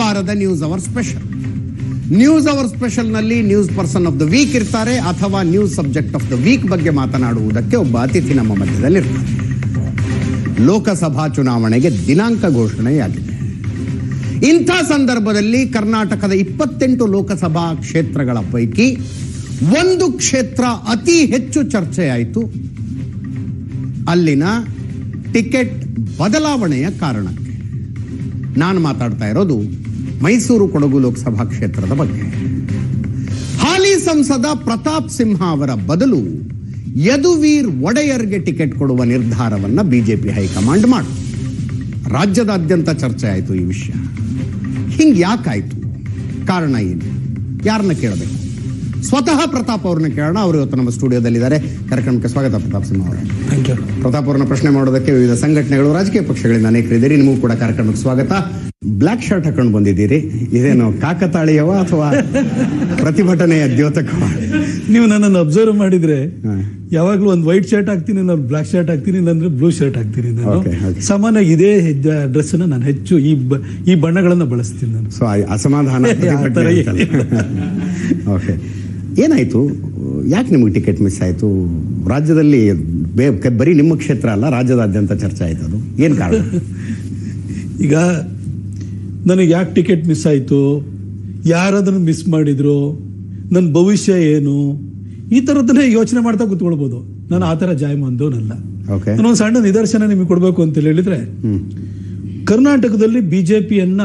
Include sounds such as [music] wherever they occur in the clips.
ವಾರದ news hour special news hour ಸ್ಪೆಷಲ್ನಲ್ಲಿ news person of the week ಇರ್ತಾರೆ ಅಥವಾ news subject of the week ಬಗ್ಗೆ ಮಾತನಾಡುವುದಕ್ಕೆ ಒಬ್ಬ ಅತಿಥಿ ನಮ್ಮ ಮಧ್ಯದಲ್ಲಿರ್ತಾರೆ. ಲೋಕಸಭಾ ಚುನಾವಣೆಗೆ ದಿನಾಂಕ ಘೋಷಣೆಯಾಗಿದೆ. ಇಂಥ ಸಂದರ್ಭದಲ್ಲಿ ಕರ್ನಾಟಕದ ಇಪ್ಪತ್ತೆಂಟು ಲೋಕಸಭಾ ಕ್ಷೇತ್ರಗಳ ಪೈಕಿ ಒಂದು ಕ್ಷೇತ್ರ ಅತಿ ಹೆಚ್ಚು ಚರ್ಚೆಯಾಯಿತು. ಅಲ್ಲಿನ ಟಿಕೆಟ್ ಬದಲಾವಣೆಯ ಕಾರಣಕ್ಕೆ. ನಾನು ಮಾತಾಡ್ತಾ ಇರೋದು ಮೈಸೂರು ಕೊಡಗು ಲೋಕಸಭಾ ಕ್ಷೇತ್ರದ ಬಗ್ಗೆ. ಹಾಲಿ ಸಂಸದ ಪ್ರತಾಪ್ ಸಿಂಹ ಅವರ ಬದಲು ಯದುವೀರ್ ಒಡೆಯರ್ಗೆ ಟಿಕೆಟ್ ಕೊಡುವ ನಿರ್ಧಾರವನ್ನ ಬಿಜೆಪಿ ಹೈಕಮಾಂಡ್ ಮಾಡಿತು ರಾಜ್ಯದಾದ್ಯಂತ ಚರ್ಚೆ ಆಯಿತು ಈ ವಿಷಯ. ಹಿಂಗ್ ಯಾಕಾಯ್ತು? ಕಾರಣ ಏನು? ಯಾರನ್ನ ಕೇಳಬೇಕು? ಸ್ವತಃ ಪ್ರತಾಪ್ ಅವ್ರನ್ನ ಕೇಳೋಣ. ಅವರು ಇವತ್ತು ನಮ್ಮ ಸ್ಟುಡಿಯೋದಲ್ಲಿದ್ದಾರೆ. ಕಾರ್ಯಕ್ರಮಕ್ಕೆ ಸ್ವಾಗತ ಪ್ರತಾಪ್ ಸಿಂಹ ಅವರೇ. Thank you. ಪ್ರತಾಪ್ ಅವರನ್ನ ಪ್ರಶ್ನೆ ಮಾಡೋದಕ್ಕೆ ವಿವಿಧ ಸಂಘಟನೆಗಳು ರಾಜಕೀಯ ಪಕ್ಷಗಳಿಂದ ಅನೇಕರಿದ್ದೀರಿ ನಿಮಗೂ ಕೂಡ ಕಾರ್ಯಕ್ರಮಕ್ಕೆ ಸ್ವಾಗತ. ಬ್ಲ್ಯಾಕ್ ಶರ್ಟ್ ಹಾಕೊಂಡು ಬಂದಿದ್ದೀರಿ? ಇದೇನು ಕಾಕತಾಳಿಯವ ಅಥವಾ ಪ್ರತಿಭಟನೆಯ ದ್ಯೋತಕ ನೀವು ನನ್ನನ್ನು ಅಬ್ಸರ್ವ್ ಮಾಡಿದ್ರೆ ಯಾವಾಗಲೂ ಒಂದು ವೈಟ್ ಶರ್ಟ್ ಹಾಕ್ತೀನಿ ನಾನು ಬ್ಲಾಕ್ ಶರ್ಟ್ ಹಾಕ್ತೀನಿ ಇಲ್ಲಾಂದ್ರೆ ಬ್ಲೂ ಶರ್ಟ್ ಹಾಕ್ತೀನಿ ನಾನು. ಸಮಾನ okay. ಸಾಮಾನ್ಯವಾಗಿ ಇದೇ ಡ್ರೆಸ್ ನಾನು ಹೆಚ್ಚು ಈ ಬ- ಈ ಬಣ್ಣಗಳನ್ನ ಬಳಸ್ತೀನಿ ನಾನು. ಸೊ ಅಸಮಾಧಾನ [laughs] ಓಕೆ [laughs] ಏನಾಯ್ತು? ಯಾಕೆ ನಿಮಗೆ ಟಿಕೆಟ್ ಮಿಸ್ ಆಯಿತು? ರಾಜ್ಯದಲ್ಲಿ ಬೇ ಬರೀ ನಿಮ್ಮ ಕ್ಷೇತ್ರ ಅಲ್ಲ ರಾಜ್ಯದಾದ್ಯಂತ ಚರ್ಚೆ ಆಯ್ತು ಅದು. ಏನು ಕಾರಣ? [laughs] ಈಗ ನನಗೆ ಯಾಕೆ ಟಿಕೆಟ್ ಮಿಸ್ ಆಯಿತು? ಯಾರಾದ್ರೂ ಮಿಸ್ ಮಾಡಿದ್ರು? ನನ್ನ ಭವಿಷ್ಯ ಏನು? ಈ ಥರದನ್ನೇ ಯೋಚನೆ ಮಾಡ್ತಾ ಕೂತ್ಕೊಳ್ಬೋದು. ನಾನು ಆ ಥರ ಜಾಯಮಾನ್ದವನಲ್ಲ ಓಕೆ ನಾನೊಂದು ಸಣ್ಣ ನಿದರ್ಶನ ನಿಮಗೆ ಕೊಡಬೇಕು ಅಂತ ಹೇಳಿದ್ರೆ ಬಿ ಜೆ ಬಿಜೆಪಿಯನ್ನ